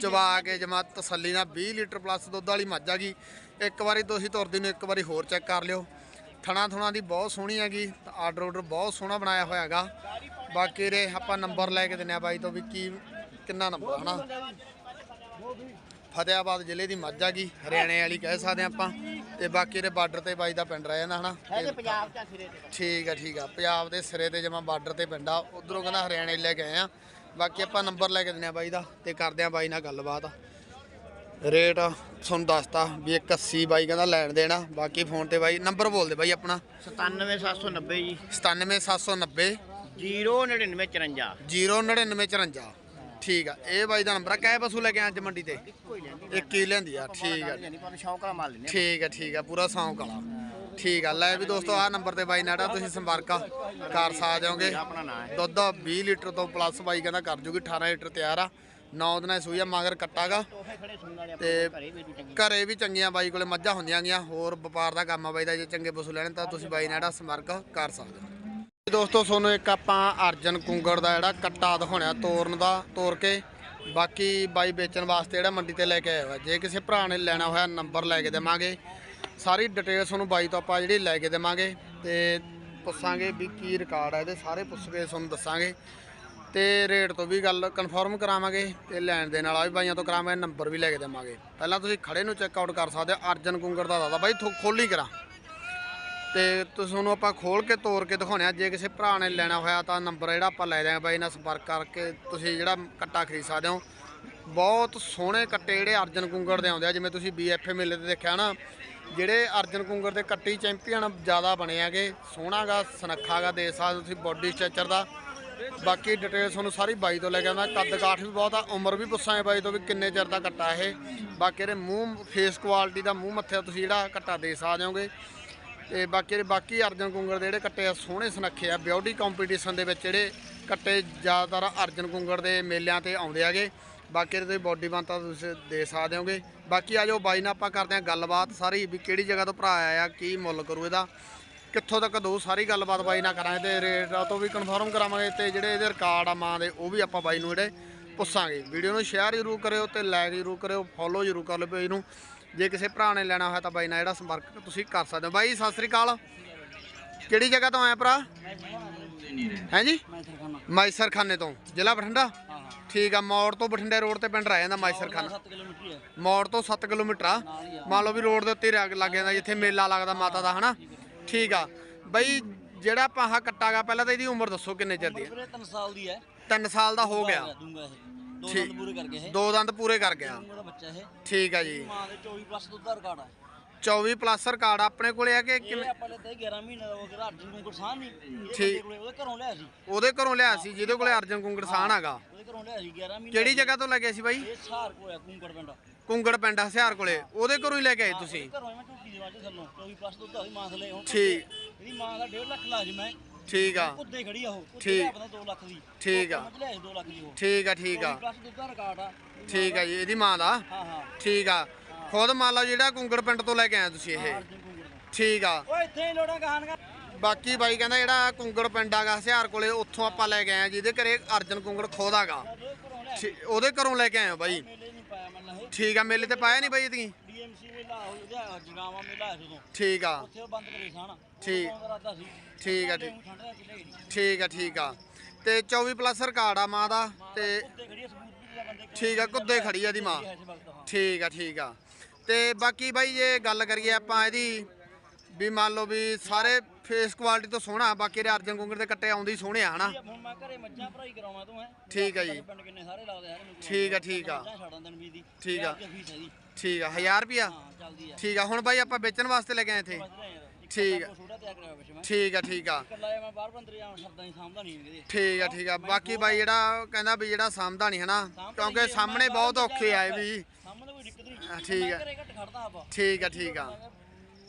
ਚਵਾ ਕੇ ਜਮਾ ਤਸੱਲੀ ਨਾਲ 20 ਲੀਟਰ ਪਲੱਸ ਦੁੱਧ ਵਾਲੀ ਮੱਝ ਆ ਗਈ। ਇੱਕ ਵਾਰੀ ਤੁਸੀਂ ਤੁਰਦੀ ਨੂੰ ਇੱਕ ਵਾਰੀ ਹੋਰ ਚੈੱਕ ਕਰ ਲਿਓ। ਥਣਾ ਥੁਣਾ ਦੀ ਬਹੁਤ ਸੋਹਣੀ ਹੈਗੀ ਆਰਡਰ ਆਰਡਰ ਬਹੁਤ ਸੋਹਣਾ ਬਣਾਇਆ ਹੋਇਆ ਹੈਗਾ। ਬਾਕੀ ਦੇ ਆਪਾਂ ਨੰਬਰ ਲੈ ਕੇ ਦਿੰਨੇ ਆ ਬਾਈ ਤੋਂ ਵੀ ਕੀ ਕਿੰਨਾ ਨੰਬਰ ਹਨਾ? ਫਤਿਆਬਾਦ ਜ਼ਿਲ੍ਹੇ ਦੀ ਮੱਝ ਹੈਗੀ ਹਰਿਆਣੇ ਵਾਲੀ ਕਹਿ ਸਕਦੇ ਆਪਾਂ। ਤੇ ਬਾਕੀ ਦੇ ਬਾਰਡਰ ਤੇ ਬਾਈ ਦਾ ਪਿੰਡ ਰਹਿ ਜਾਂਦਾ ਹਨਾ? ਹੈਗੇ ਪੰਜਾਬ ਚ ਆ ਸਿਰੇ ਤੇ। ਠੀਕ ਆ ਠੀਕ ਆ। ਪੰਜਾਬ ਦੇ ਸਿਰੇ ਤੇ ਜਮਾ ਬਾਰਡਰ ਤੇ ਪਿੰਡ ਆ। ਉਧਰੋਂ ਕਹਿੰਦਾ ਹਰਿਆਣੇ ਲੈ ਕੇ ਆਏ ਆ। ਬਾਕੀ ਆਪਾਂ ਨੰਬਰ ਲੈ ਕੇ ਦਿੰਨੇ ਆ ਬਾਈ ਦਾ ਤੇ ਕਰਦੇ ਆ ਬਾਈ ਨਾਲ ਗੱਲਬਾਤ। ਰੇਟ ਤੁਹਾਨੂੰ ਦੱਸਤਾ ਵੀ 180 ਬਾਈ ਕਹਿੰਦਾ ਲੈਣ ਦੇਣਾ ਬਾਕੀ ਫੋਨ ਤੇ ਬਾਈ ਨੰਬਰ ਬੋਲ ਦੇ ਬਾਈ ਆਪਣਾ। 97790 ਜੀ। 97790 09954 09954 ਠੀਕ ਆ। ਇਹ ਬਾਈ ਦਾ ਨੰਬਰ ਆ। ਕੈ ਪਸ਼ੂ ਲੈ ਕੇ ਆਏ ਅੱਜ ਮੰਡੀ ਤੇ? ਲੈਂਦੀ ਇੱਕ ਹੀ ਲੈਂਦੀ ਆ। ਠੀਕ ਆ। ਨਹੀਂ ਪਰ ਸ਼ੌਂਕ ਨਾਲ ਮਾਲ ਲੈਂਦੇ ਠੀਕ ਹੈ ਠੀਕ ਹੈ ਪੂਰਾ ਸੌਂਕ ਵਾਲਾ। ਠੀਕ ਆ। ਲੈ ਵੀ ਦੋਸਤੋ ਆਹ ਨੰਬਰ ਤੇ ਬਾਈ ਨਾੜਾ ਤੁਸੀਂ ਸੰਪਰਕ ਕਰ ਸਕਦੇ ਹੋਗੇ ਆ ਆਪਣਾ ਨਾਂ ਹੈ। ਦੁੱਧ 20 ਲੀਟਰ ਤੋਂ ਪਲੱਸ ਬਾਈ ਕਹਿੰਦਾ ਕਰ ਜੂਗੀ 18 ਲੀਟਰ ਤਿਆਰ ਆ। 9 ਦਿਨਾਂ ਸੂਈ ਆ ਮਗਰ ਕੱਟਾਗਾ। ਤੇ ਘਰੇ ਵੀ ਚੰਗੀ। ਘਰੇ ਵੀ ਚੰਗੀਆਂ ਬਾਈ ਕੋਲੇ ਮੱਝਾਂ ਹੁੰਦੀਆਂ ਗੀਆਂ। ਹੋਰ ਵਪਾਰ ਦਾ ਕੰਮ ਆ ਬਾਈ ਦਾ ਜੇ ਚੰਗੇ ਪਸ਼ੂ ਲੈਣ ਤਾਂ ਤੁਸੀਂ ਬਾਈ ਨਾੜਾ ਸੰਪਰਕ ਕਰ ਸਕਦੇ ਹੋ। ਦੋਸਤੋ, ਤੁਹਾਨੂੰ ਇੱਕ ਆਪਾਂ ਅਰਜਨ ਕੁੰਗੜ ਦਾ ਜਿਹੜਾ ਕੱਟਾ ਦਿਖਾਉਣਾ, ਤੋਰਨ ਦਾ, ਤੋਰ ਕੇ। ਬਾਕੀ ਬਾਈ ਵੇਚਣ ਵਾਸਤੇ ਜਿਹੜਾ ਮੰਡੀ ਤੇ ਲੈ ਕੇ ਆਇਆ ਵਾ ਜੇ ਕਿਸੇ ਭਰਾ ਨੇ ਲੈਣਾ ਹੋਇਆ, ਨੰਬਰ ਲੈ ਕੇ ਦੇਵਾਂਗੇ। ਸਾਰੀ ਡਿਟੇਲ ਤੁਹਾਨੂੰ ਬਾਈ ਤੋਂ ਆਪਾਂ ਜਿਹੜੀ ਲੈ ਕੇ ਦੇਵਾਂਗੇ ਤੇ ਪੁੱਛਾਂਗੇ ਵੀ ਕੀ ਰਿਕਾਰਡ ਹੈ ਇਹਦੇ। ਸਾਰੇ ਪੁੱਛ ਕੇ ਤੁਹਾਨੂੰ ਦੱਸਾਂਗੇ। ਤੇ ਰੇਟ ਤੋਂ ਵੀ ਗੱਲ ਕਨਫਰਮ ਕਰਾਵਾਂਗੇ ਤੇ ਲੈਣ ਦੇ ਨਾਲ ਵੀ ਬਾਈਆਂ ਤੋਂ ਕਰਾਵਾਂਗੇ, ਨੰਬਰ ਵੀ ਲੈ ਕੇ ਦੇਵਾਂਗੇ। ਪਹਿਲਾਂ ਤੁਸੀਂ ਖੜੇ ਨੂੰ ਚੈੱਕ ਆਊਟ ਕਰ ਸਕਦੇ ਹੋ, ਅਰਜਨ ਕੁੰਗੜ ਦਾ ਦਾਦਾ। ਬਾਈ, ਥੋ- ਖੋਲੀ ਕਰਾਂ। ਤੇ ਤੁਹਾਨੂੰ ਆਪਾਂ ਖੋਲ ਕੇ ਤੋੜ ਕੇ ਦਿਖਾਉਣੇ ਆ। ਜੇ ਕਿਸੇ ਭਰਾ ਨੇ ਲੈਣਾ ਹੋਇਆ ਤਾਂ ਨੰਬਰ ਜਿਹੜਾ ਆਪਾਂ ਲੈ ਦਿਆਂਗੇ ਬਾਈ ਨਾਲ ਸੰਪਰਕ ਕਰਕੇ ਤੁਸੀਂ ਜਿਹੜਾ ਕੱਟਾ ਖਰੀਦ ਸਕਦੇ ਹੋ। ਬਹੁਤ ਸੋਹਣੇ ਕੱਟੇ ਜਿਹੜੇ ਅਰਜਨ ਕੁੰਗੜ ਦੇ ਆਉਂਦੇ ਆ, ਜਿਵੇਂ ਤੁਸੀਂ ਬੀਐਫਏ ਮੇਲੇ ਤੇ ਦੇਖਿਆ ਨਾ, ਜਿਹੜੇ ਅਰਜਨ ਕੁੰਗੜ ਦੇ ਕੱਟੀ ਚੈਂਪੀਅਨ ਜ਼ਿਆਦਾ ਬਣੇ ਆਗੇ ਸੋਹਣਾਗਾ, ਸੁਨੱਖਾਗਾ ਦੇ ਸਕਦੇ ਹੋ ਤੁਸੀਂ ਬੋਡੀ ਸਟਰਕਚਰ ਦਾ। ਬਾਕੀ ਡਿਟੇਲ ਤੁਹਾਨੂੰ ਸਾਰੀ ਬਾਈ ਤੋਂ ਲੈ ਕੇ ਆਉਂਦਾ, ਕੱਦ ਕਾਠ ਵੀ ਬਹੁਤ ਆ, ਉਮਰ ਵੀ ਪੁੱਛਾਂਗੇ ਬਾਈ ਤੋਂ ਵੀ ਕਿੰਨੇ ਚਿਰ ਦਾ ਕੱਟਾ ਇਹ। ਬਾਕੀ ਇਹਦੇ ਮੂੰਹ ਫੇਸ ਕੁਆਲਿਟੀ ਦਾ ਮੂੰਹ ਮੱਥੇ ਤੁਸੀਂ ਜਿਹੜਾ ਕੱਟਾ ਦੇ ਸਕਦੇ ਹੋਗੇ। ਤੇ ਬਾਕੀ ਬਾਕੀ ਅਰਜਨ ਕੁੰਗੜ ਦੇ ਜਿਹੜੇ ਕੱਟੇ ਆ, ਸੋਹਣੇ ਸੁਨੱਖੇ ਆ ਬਿਊਟੀ ਕੰਪੀਟੀਸ਼ਨ ਦੇ ਵਿੱਚ ਜਿਹੜੇ ਕੱਟੇ ਜ਼ਿਆਦਾਤਰ ਅਰਜਨ ਕੁੰਗੜ ਦੇ ਮੇਲਿਆਂ ਤੇ ਆਉਂਦੇ ਆਗੇ ਬਾਕੀ ਇਹਦੇ ਬੋਡੀ ਬੰਤਾ ਤੁਸੀਂ ਦੇ ਸਕਦੇ ਹੋਗੇ। ਬਾਕੀ ਆ ਜਾਓ ਬਾਈ ਨਾਲ ਆਪਾਂ ਕਰਦੇ ਆ ਗੱਲਬਾਤ ਸਾਰੀ ਵੀ ਕਿਹੜੀ ਜਗ੍ਹਾ ਤੋਂ ਭਰਾ ਆਇਆ ਕੀ ਮੁੱਲ ਕਰੂ ਇਹਦਾ। ਕਿੱਥੋਂ ਤੱਕ ਦੋ ਸਾਰੀ ਗੱਲਬਾਤ ਬਾਈ ਨਾਲ ਕਰਾਂਗੇ ਤੇ ਰੇਟਾਂ ਤੋਂ ਵੀ ਕਨਫਰਮ ਕਰਾਵਾਂਗੇ ਤੇ ਜਿਹੜੇ ਇਹਦੇ ਰਿਕਾਰਡ ਆ ਮਾਂ ਦੇ, ਉਹ ਵੀ ਆਪਾਂ ਬਾਈ ਨੂੰ ਜਿਹੜੇ ਪੁੱਛਾਂਗੇ। ਵੀਡੀਓ ਨੂੰ ਸ਼ੇਅਰ ਜ਼ਰੂਰ ਕਰਿਓ ਤੇ ਲਾਈਕ ਜ਼ਰੂਰ ਕਰਿਓ ਫੋਲੋ ਜ਼ਰੂਰ ਕਰ ਲਿਓ ਪੇਜ ਨੂੰ। ਜੇ ਕਿਸੇ ਭਰਾ ਨੇ ਲੈਣਾ ਹੋਇਆ ਤਾਂ ਬਾਈ ਨਾਲ ਜਿਹੜਾ ਸੰਪਰਕ ਤੁਸੀਂ ਕਰ ਸਕਦੇ ਹੋ। ਬਾਈ ਸਤਿ ਸ੍ਰੀ ਅਕਾਲ। ਕਿਹੜੀ ਜਗ੍ਹਾ ਤੋਂ ਆਇਆ ਭਰਾ? ਹੈ ਜੀ? ਮਾਈਸਰ ਖਾਨੇ ਤੋਂ ਜ਼ਿਲ੍ਹਾ ਬਠਿੰਡਾ? ਠੀਕ ਆ ਮੌੜ ਤੋਂ ਬਠਿੰਡੇ ਰੋਡ ਤੇ ਪਿੰਡ ਰਹਿ ਜਾਂਦਾ ਮਾਈਸਰ ਖਾਨਾ 7 ਕਿਲੋਮੀਟਰ ਹੈ ਮੌੜ ਤੋਂ 7 ਕਿਲੋਮੀਟਰ ਆ। ਮੰਨ ਲਓ ਵੀ ਰੋਡ ਦੇ ਉੱਤੇ ਲੱਗ ਜਾਂਦਾ ਜਿੱਥੇ ਮੇਲਾ ਲੱਗਦਾ ਮਾਤਾ ਦਾ ਹਨਾ? ਠੀਕ ਆ। ਬਈ ਜਿਹੜਾ ਆਪਾਂ ਆਹ ਕੱਟਾਗਾ ਪਹਿਲਾਂ ਤਾਂ ਇਹਦੀ ਉਮਰ ਦੱਸੋ ਕਿੰਨੇ ਚਿਰ ਦੀ ਹੈ ਵੀਰੇ 3 ਸਾਲ ਦੀ ਹੈ। 3 ਸਾਲ ਦਾ ਹੋ ਗਿਆ। ਦੋ ਠੀਕ। ਦੰਦ ਪੂਰੇ ਕਰਕੇ ਇਹ। ਦੋ ਦੰਦ ਪੂਰੇ ਕਰ ਗਿਆ। ਦੂੰਗਾ ਦਾ ਬੱਚਾ ਇਹ? ਠੀਕ ਆ ਜੀ। ਮਾਂ ਦੇ 24 ਪਲੱਸ ਦੁੱਧ ਦਾ ਰਿਕਾਰਡ ਹੈ 24 ਪਲੱਸ ਰਿਕਾਰਡ ਆਪਣੇ ਕੋਲੇ ਆ ਕਿ ਇਹ ਕਿਵੇਂ ਆਪਾਂ ਲੈਤਾ 11 ਮਹੀਨੇ ਦਾ ਹੋ ਗਿਆ ਅਰਜਨ ਨੂੰ ਨਹੀਂ ਠੀਕ। ਉਹਦੇ ਘਰੋਂ ਲਿਆ ਸੀ। ਉਹਦੇ ਘਰੋਂ ਲਿਆ ਸੀ ਜਿਹਦੇ ਕੋਲੇ ਅਰਜਨ ਕੁੰਗੜ ਸਾਨ ਹੈਗਾ। ਉਹਦੇ ਘਰੋਂ ਲਿਆ ਸੀ 11 ਮਹੀਨੇ ਕਿਹੜੀ ਜਗ੍ਹਾ ਤੋਂ ਲੱਗਿਆ ਸੀ ਬਾਈ? ਇਹ ਸਾਰ ਕੋਇਆ ਕੁੰਕੜ ਪਿੰਡ। ਕੁੰਗੜ ਪਿੰਡ ਹਸਿਆਰ ਕੋਲੇ। ਉਹਦੇ ਘਰੋਂ ਹੀ ਲੈ ਕੇ ਆਏ ਤੁਸੀਂ। ਘਰੋਂ ਮੈਂ ਝੂਠੀ ਦੇ ਵਾਜੇ ਥੱਲੋਂ 24 ਪਲੱਸ ਦੁੱਧ ਹੋਈ ਮਾਂ ਥਲੇ ਹੁਣ। ਠੀਕ। ਇਹਦੀ ਮਾਂ ਦਾ 1.5 ਲੱਖ ਲਾਜ ਮੈਂ। ਠੀਕ ਆ। ਕੁੱਦੇ ਖੜੀ ਆ ਉਹ। ਠੀਕ। ਕੁੱਦੇ ਆਪਣਾ 2 ਲੱਖ ਦੀ। ਠੀਕ ਆ। ਮੈਂ ਲਿਆ 2 ਲੱਖ ਦੀ ਉਹ। ਠੀਕ ਆ ਠੀਕ ਆ। 24 ਪਲੱਸ ਦੁੱਧ ਦਾ ਰਿਕਾਰਡ ਆ। ਠੀਕ ਆ ਜੀ ਇਹਦੀ ਮਾਂ ਦਾ? ਹਾਂ ਹਾਂ। ਠੀਕ ਆ। ਖੁਦ ਮੰਨ ਲਓ ਜਿਹੜਾ ਕੁੰਗੜ ਪਿੰਡ ਤੋਂ ਲੈ ਕੇ ਆਏ ਤੁਸੀਂ ਇਹ। ਅਰਜਨ ਠੀਕ ਆ। ਓਏ ਇੱਥੇ ਹੀ ਲੋੜਾਂ ਕਹਾਣਗਾ ਬਾਕੀ ਬਾਈ ਕਹਿੰਦਾ ਜਿਹੜਾ ਕੁੰਗੜ ਪਿੰਡ ਆਗਾ ਹਸਿਆਰ ਕੋਲੇ ਉੱਥੋਂ ਆਪਾਂ ਲੈ ਕੇ ਆਏ ਆ, ਜਿਹਦੇ ਘਰੇ ਅਰਜਨ ਕੁੰਗੜ ਖੁਦ ਆਗਾ ਉਹਦੇ ਘਰੋਂ ਠੀ- ਉਹਦੇ ਘਰੋਂ ਲੈ ਕੇ ਆਏ ਆ ਬਾਈ। ਮੇਲੇ ਨਹੀਂ ਪਾਇਆ ਮੰਨ ਲਾ ਇਹ। ਠੀਕ ਆ ਮੇਲੇ ਤੇ ਪਾਇਆ ਨਹੀਂ ਬਾਈ ਇਤਕੀ? ਡੀਐਮ ਖੁਸ਼ੀ ਮੇਲਾ ਉਹਦਾ ਜਗਾਵਾ ਮੇਲਾ ਹੈ ਜਦੋਂ ਠੀਕ ਆ। ਉੱਥੇ ਉਹ ਬੰਦ ਕਰੇ ਖਾਣ ਠੀਕ। ਰਾਤਾ ਸੀ। ਠੀਕ ਆ ਠੀਕ। ਠੀਕ ਆ ਠੀਕ ਆ। ਤੇ 24 ਪਲੱਸ ਰਿਕਾਰਡ ਆ ਮਾਂ ਦਾ ਤੇ ਠੀਕ ਆ ਕੁੱਦੇ ਖੜੀ ਆ ਦੀ ਮਾਂ। ਠੀਕ ਆ ਠੀਕ ਆ। ਤੇ ਬਾਕੀ ਬਾਈ ਜੇ ਗੱਲ ਕਰੀਏ ਆਪਾਂ ਇਹਦੀ ਵੀ ਮੰਨ ਲਓ ਵੀ ਸਾਰੇ ਫੇਸ ਕੁਆਲਿਟੀ ਤੋਂ ਸੋਹਣਾ ਬਾਕੀ ਦੇ ਅਰਜਨ ਗੁੰਗਰ ਦੇ ਕੱਟੇ ਆਉਂਦੇ ਹੀ ਸੋਹਣੇ ਆ ਹਨਾ? ਹੁਣ ਮੈਂ ਘਰੇ ਮੱਝਾਂ ਭਰਾਈ ਕਰਾਉਣਾ ਤੂੰ ਹੈ। ਠੀਕ ਆ ਜੀ। ਕਿੰਨੇ ਸਾਰੇ ਲਾਉਂਦੇ ਠੀਕ ਆ ਠੀਕ ਆ। ਠੀਕ ਆ। ਠੀਕ ਆ 1000 ਰੁਪਿਆ ਠੀਕ ਆ ਹੁਣ ਬਾਈ ਆਪਾਂ ਵੇਚਣ ਵਾਸਤੇ ਲੈ ਕੇ ਆਏ ਇੱਥੇ। ਠੀਕ ਆ। ਛੋਟਾ ਤਿਆਰ ਕਰਿਆ ਵਿੱਚ ਮੈਂ। ਠੀਕ ਆ ਠੀਕ ਆ। ਇਕੱਲਾ ਮੈਂ ਬਾਹਰ ਬੰਦਰ ਜਾਣ ਸ਼ਬਦਾਂ ਹੀ ਸਾਂਭਦਾ ਨਹੀਂ ਇਹਦੇ ਠੀਕ ਆ ਠੀਕ ਆ। ਬਾਕੀ ਬਾਈ ਜਿਹੜਾ ਕਹਿੰਦਾ ਵੀ ਜਿਹੜਾ ਸਾਂਭਦਾ ਨਹੀਂ ਹਨਾ ਕਿਉਂਕਿ ਸਾਹਮਣੇ ਬਹੁਤ ਔਖੇ ਆਏ ਵੀ। ਸਾਹਮਣੇ ਕੋਈ ਦਿੱਕਤ ਨਹੀਂ ਹਾਂ, ਠੀਕ ਆ। ਮੈਂ ਘਰੇ ਘੱਟ ਖੜਦਾ ਆਪਾਂ। ਠੀਕ ਆ ਠੀਕ ਆ।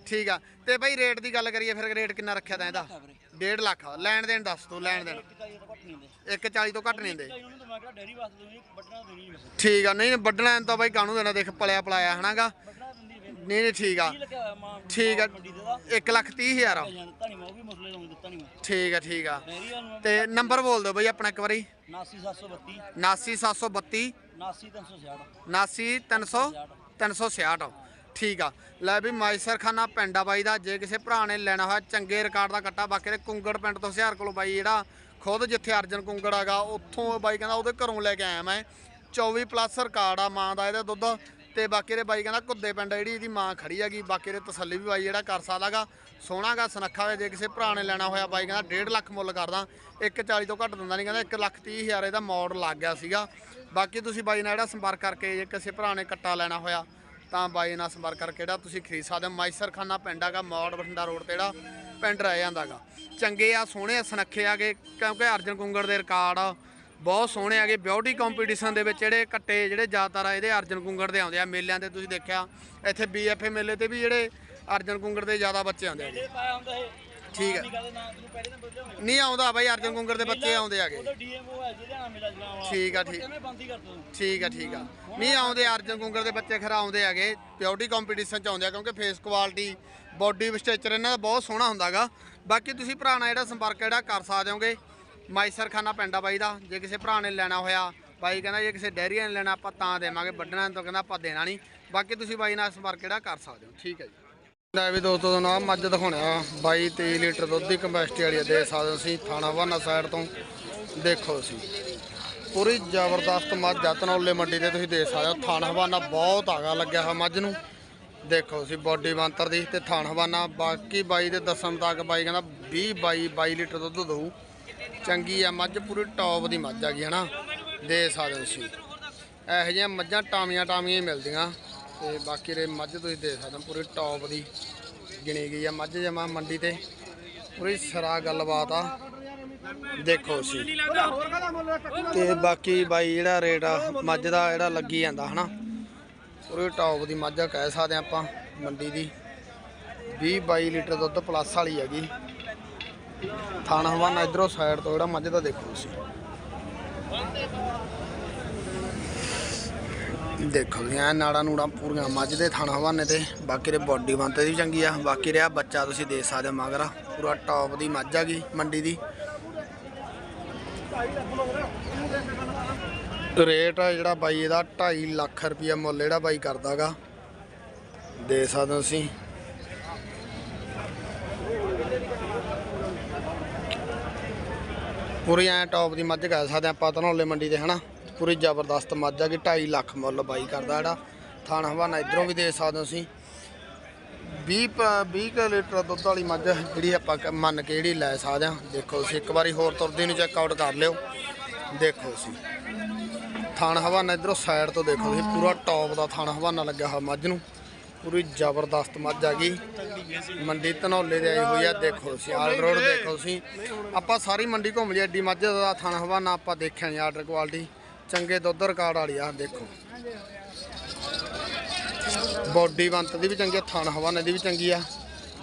ਠੀਕ ਆ। ਤੇ ਬਾਈ ਰੇਟ ਦੀ ਗੱਲ ਕਰੀਏ ਫਿਰ ਰੇਟ ਕਿੰਨਾ ਰੱਖਿਆ ਤਾਂ ਇਹਦਾ? 1.5 ਲੱਖ ਲੈਣ ਦੇਣ ਦੱਸ ਤੂੰ ਲੈਣ ਦੇਣ। ਕਿਤਾ ਇਹ ਤਾਂ ਘੱਟ ਨਹੀਂ ਹੁੰਦੇ 140 ਤੋਂ ਘੱਟ ਨਹੀਂ ਦੇ ਠੀਕ ਆ ਨਹੀਂ ਵੱਢਣਾ ਤਾਂ ਬਾਈ ਕਾਹਨੂੰ ਦੇਣਾ? ਦੇਖ ਪਲਿਆ ਪਲਾਇਆ ਹਨਾਗਾ ਨਹੀਂ ਨਹੀਂ ਠੀਕ ਆ। ਠੀਕ ਆ। ਮੰਡੀ ਦੇ ਦਾ। 1 ਲੱਖ 30 ਹਜ਼ਾਰ ਠੀਕ ਆ ਠੀਕ ਆ। ਤੇ ਨੰਬਰ ਬੋਲ ਦਿਓ ਬਾਈ ਆਪਣਾ ਇੱਕ ਵਾਰੀ। 89732 79732 89366 79300 366 ਠੀਕ ਆ। ਲੈ ਵੀ ਮਾਈਸਰ ਖਾਨਾ ਪਿੰਡ ਬਾਈ ਦਾ। ਜੇ ਕਿਸੇ ਭਰਾ ਨੇ ਲੈਣਾ ਹੋਇਆ ਚੰਗੇ ਰਿਕਾਰਡ ਦਾ ਕੱਟਾ ਬਾਕੀ ਦੇ ਕੁੰਗੜ ਪਿੰਡ ਤੋਂ ਹਜ਼ਾਰ ਕੋਲੋਂ ਬਾਈ ਜਿਹੜਾ ਖੁਦ ਜਿੱਥੇ ਅਰਜਨ ਕੁੰਗੜ ਆਗਾ ਉੱਥੋਂ ਬਾਈ ਕਹਿੰਦਾ ਉਹਦੇ ਘਰੋਂ ਲੈ ਕੇ ਆਇਆ ਮੈਂ। 24 ਪਲੱਸ ਰਿਕਾਰਡ ਆ ਮਾਂ ਦਾ ਇਹਦਾ ਦੁੱਧ। ਤੇ ਬਾਕੀ ਦੇ ਬਾਈ ਕਹਿੰਦਾ ਕੁੱਦੇ ਪਿੰਡ ਜਿਹੜੀ ਇਹਦੀ ਮਾਂ ਖੜੀ ਹੈਗੀ, ਬਾਕੀ ਦੇ ਤਸੱਲੀ ਵੀ ਬਾਈ ਜਿਹੜਾ ਕਰ ਸਕਦਾਗਾ। ਸੋਹਣਾਗਾ, ਸੁਨੱਖਾ ਹੋਇਆ ਜੇ ਕਿਸੇ ਭਰਾ ਨੇ ਲੈਣਾ ਹੋਇਆ ਬਾਈ ਕਹਿੰਦਾ 1.5 ਲੱਖ ਮੁੱਲ ਕਰਦਾ। 140 ਤੋਂ ਘੱਟ ਦਿੰਦਾ ਨਹੀਂ, ਕਹਿੰਦਾ 1 ਲੱਖ 30 ਹਜ਼ਾਰ ਇਹਦਾ ਮੋੜ ਲੱਗ ਗਿਆ ਸੀਗਾ। ਬਾਕੀ ਤੁਸੀਂ ਬਾਈ ਨਾਲ ਜਿਹੜਾ ਸੰਪਰਕ ਕਰਕੇ ਜੇ ਕਿਸੇ ਭਰਾ ਨੇ ਕੱਟਾ ਲੈਣਾ ਹੋਇਆ, ਤਾਂ ਬਾਈ ਨਾਲ ਸੰਪਰਕ ਕਰਕੇ ਜਿਹੜਾ ਤੁਸੀਂ ਖਰੀਦ ਸਕਦੇ ਹੋ। ਮਾਈਸਰ ਖਾਨਾ ਪਿੰਡ ਹੈਗਾ, ਮੌੜ ਬਠਿੰਡਾ ਰੋਡ ਤੇ ਜਿਹੜਾ ਪਿੰਡ ਰਹਿ ਜਾਂਦਾਗਾ। ਚੰਗੇ ਆ, ਸੋਹਣੇ ਆ, ਸੁਨੱਖੇ ਆਗੇ, ਕਿਉਂਕਿ ਅਰਜਨ ਕੁੰਗੜ ਦੇ ਰਿਕਾਰਡ ਆ ਬਹੁਤ ਸੋਹਣੇ ਆਗੇ ਬਿਊਟੀ ਕੰਪੀਟੀਸ਼ਨ ਦੇ ਵਿੱਚ ਜਿਹੜੇ ਕੱਟੇ ਜਿਹੜੇ ਜ਼ਿਆਦਾਤਰ ਆ ਇਹਦੇ ਅਰਜਨ ਕੁੰਗੜ ਦੇ ਆਉਂਦੇ ਆ ਮੇਲਿਆਂ ਤੇ ਤੁਸੀਂ ਦੇਖਿਆ ਇੱਥੇ ਬੀਐਫਏ ਮੇਲੇ ਤੇ ਵੀ ਜਿਹੜੇ ਅਰਜਨ ਕੁੰਗੜ ਦੇ ਜ਼ਿਆਦਾ ਬੱਚੇ ਆਉਂਦੇ ਆ ਠੀਕ ਆ। ਨਹੀਂ ਆਉਂਦਾ ਬਾਈ ਅਰਜਨ ਕੁੰਗੜ ਦੇ ਬੱਚੇ ਆਉਂਦੇ ਆਗੇ ਹੈ ਠੀਕ ਆ, ਠੀਕ। ਠੀਕ ਆ ਠੀਕ ਆ। ਨਹੀਂ ਆਉਂਦੇ ਅਰਜਨ ਕੁੰਗਰ ਦੇ ਬੱਚੇ ਖਰਾ ਆਉਂਦੇ ਹੈਗੇ ਬਿਊਟੀ ਕੰਪੀਟੀਸ਼ਨ ਚ ਆਉਂਦੇ ਆ ਕਿਉਂਕਿ ਫੇਸ ਕੁਆਲਿਟੀ ਬਾਡੀ ਸਟ੍ਰਕਚਰ ਇਹਨਾਂ ਦਾ ਬਹੁਤ ਸੋਹਣਾ ਹੁੰਦਾਗਾ। ਬਾਕੀ ਤੁਸੀਂ ਭਰਾ ਨਾਲ ਜਿਹੜਾ ਸੰਪਰਕ ਜਿਹੜਾ ਕਰ ਸਕਦੇ ਹੋਗੇ। ਮਾਈਸਰਖਾਨਾ ਪਿੰਡਾ ਬਾਈ ਦਾ ਜੇ ਕਿਸੇ ਭਰਾ ਨੇ ਲੈਣਾ ਹੋਇਆ ਬਾਈ ਕਹਿੰਦਾ ਜੇ ਕਿਸੇ ਡੈਰੀ ਨੇ ਲੈਣਾ ਆਪਾਂ ਤਾਂ ਦੇਵਾਂਗੇ ਵੱਢਣਾ ਤਾਂ ਕਹਿੰਦਾ ਆਪਾਂ ਦੇਣਾ ਨਹੀਂ। ਬਾਕੀ ਤੁਸੀਂ ਬਾਈ ਨਾਲ ਸੰਪਰਕ ਜਿਹੜਾ ਕਰ ਸਕਦੇ ਹੋ ਠੀਕ ਹੈ ਜੀ। ਲੈ ਵੀ ਦੋਸਤੋ ਤੁਹਾਨੂੰ ਆਹ ਮੱਝ ਦਿਖਾਉਣਾ 22 23 ਲੀਟਰ ਦੁੱਧ ਦੀ ਕਪੈਸਿਟੀ ਵਾਲੀ ਆ, ਦੇ ਸਕਦੇ ਹੋ ਤੁਸੀਂ ਥਾਣਾ ਵਾਨਾ ਸਾਈਡ ਤੋਂ। ਦੇਖੋ ਤੁਸੀਂ ਪੂਰੀ ਜ਼ਬਰਦਸਤ ਮੱਝ ਆ ਧਨੌਲੇ ਮੰਡੀ ਤੇ ਤੁਸੀਂ ਦੇਖ ਸਕਦੇ ਹੋ ਥਾਣ ਹਵਾਨਾ ਬਹੁਤ ਆਗਾ ਲੱਗਿਆ ਹੋਇਆ ਮੱਝ ਨੂੰ। ਦੇਖੋ ਤੁਸੀਂ ਬੋਡੀ ਬੰਤਰ ਦੀ ਤੇ ਥਾਣ ਹਵਾਨਾ ਬਾਕੀ ਬਾਈ ਦੇ ਦੱਸਣ ਤੱਕ ਬਾਈ ਕਹਿੰਦਾ 20 22 22 ਲੀਟਰ ਦੁੱਧ ਦਊ। ਚੰਗੀ ਆ, ਮੱਝ ਪੂਰੀ ਟੌਪ ਦੀ ਮੱਝ ਆ ਗਈ, ਹਨਾ? ਦੇ ਸਕਦੇ ਤੁਸੀਂ। ਇਹੋ ਜਿਹੀਆਂ ਮੱਝਾਂ ਟਾਮੀਆਂ ਟਾਮੀਆਂ ਹੀ ਮਿਲਦੀਆਂ। ਤੇ ਬਾਕੀ ਦੇ ਮੱਝ ਤੁਸੀਂ ਦੇ ਸਕਦੇ ਪੂਰੀ ਟੌਪ ਦੀ ਗਿਣੀ ਗਈ ਆ ਮੱਝ ਜਮਾ ਮੰਡੀ ਤੇ। ਪੂਰੀ ਸਰਾ ਗੱਲਬਾਤ ਆ। ਦੇਖੋ ਤੁਸੀਂ। ਤੇ ਬਾਕੀ ਬਾਈ, ਜਿਹੜਾ ਰੇਟ ਆ, ਮੱਝ ਦਾ ਜਿਹੜਾ ਲੱਗੀ ਜਾਂਦਾ, ਹਨਾ? ਪੂਰੀ ਟੌਪ ਦੀ ਮੱਝ ਕਹਿ ਸਕਦੇ ਆਪਾਂ ਮੰਡੀ ਦੀ। 20 22 ਲੀਟਰ ਦੁੱਧ ਪਲੱਸ ਵਾਲੀ ਹੈਗੀ। ਥਾਣਾ ਹਵਾਨਾ ਇਧਰੋਂ ਸਾਈਡ ਤੋਂ ਜਿਹੜਾ ਮੱਝ ਦਾ ਦੇਖੋ ਤੁਸੀਂ। ਦੇਖੋ ਜੀ ਐ ਨਾੜਾ ਨੂੜਾ ਪੂਰੀਆਂ ਮੱਝ ਦੇ ਥਾਣਾ ਹਵਾਨੇ ਤੇ, ਬਾਕੀ ਦੇ ਬਾਡੀ ਬੰਤੇ ਦੀ ਚੰਗੀ ਆ, ਬਾਕੀ ਰਿਹਾ ਬੱਚਾ ਤੁਸੀਂ ਦੇਖ ਸਕਦੇ ਹੋ ਮਗਰ, ਪੂਰਾ ਟੌਪ ਦੀ ਮੱਝ ਆ ਗਈ ਮੰਡੀ ਦੀ। ਰੇਟ ਆ ਜਿਹੜਾ ਬਾਈ, ਇਹਦਾ 2.5 ਲੱਖ ਰੁਪਇਆ ਮੁੱਲ ਜਿਹੜਾ ਬਾਈ ਕਰਦਾਗਾ। ਦੇ ਸਕਦੇ ਤੁਸੀਂ। ਪੂਰੀ ਐ ਟੌਪ ਦੀ ਮੱਝ ਕਹਿ ਸਕਦੇ ਆਪਾਂ ਧਨੌਲੇ ਮੰਡੀ ਤੇ ਹਨਾ? ਪੂਰੀ ਜ਼ਬਰਦਸਤ ਮੱਝ ਆ ਕਿ 2.5 ਲੱਖ ਮੁੱਲ ਬਾਈ ਕਰਦਾ ਜਿਹੜਾ। ਥਾਣਾ ਹਵਾਨਾ ਇਧਰੋਂ ਵੀ ਦੇ ਸਕਦੇ ਹੋ ਤੁਸੀਂ। 20 ਪ- 20 ਕੁ ਲੀਟਰ ਦੁੱਧ ਵਾਲੀ ਮੱਝ ਜਿਹੜੀ ਆਪਾਂ ਕ- ਮੰਨ ਕੇ ਜਿਹੜੀ ਲੈ ਸਕਦੇ ਆ ਦੇਖੋ ਤੁਸੀਂ ਇੱਕ ਵਾਰੀ ਹੋਰ ਤੁਰਦੀ ਨੂੰ ਚੈੱਕ ਆਊਟ ਕਰ ਲਿਓ। ਦੇਖੋ ਤੁਸੀਂ। ਥਾਣ ਹਵਾਨਾ ਇਧਰੋਂ ਸਾਈਡ ਤੋਂ ਦੇਖੋ ਤੁਸੀਂ, ਪੂਰਾ ਟੌਪ ਦਾ ਥਾਣ ਹਵਾਨਾ ਲੱਗਿਆ ਹੋਇਆ ਮੱਝ ਨੂੰ। ਪੂਰੀ ਜ਼ਬਰਦਸਤ ਮੱਝ ਆ ਗਈ। ਮੰਡੀ ਧਨੌਲੇ ਦੇ ਆਈ ਹੋਈ ਆ, ਦੇਖੋ ਤੁਸੀਂ, ਆਲ ਰੋਡ ਦੇਖੋ ਤੁਸੀਂ। ਆਪਾਂ ਸਾਰੀ ਮੰਡੀ ਘੁੰਮ ਲਈ, ਐਡੀ ਮੱਝ ਦਾ ਥਾਣ ਹਵਾਨਾ ਆਪਾਂ ਦੇਖਿਆ ਨਹੀਂ ਆਰਡਰ ਕੁਆਲਿਟੀ। ਚੰਗੇ ਦੁੱਧ ਰਿਕਾਰਡ ਵਾਲੀ ਆ, ਦੇਖੋ। ਬੋਡੀ ਬੰਤ ਦੀ ਵੀ ਚੰਗੀ ਆ, ਥਣ ਹਵਾਨੇ ਦੀ ਵੀ ਚੰਗੀ ਆ।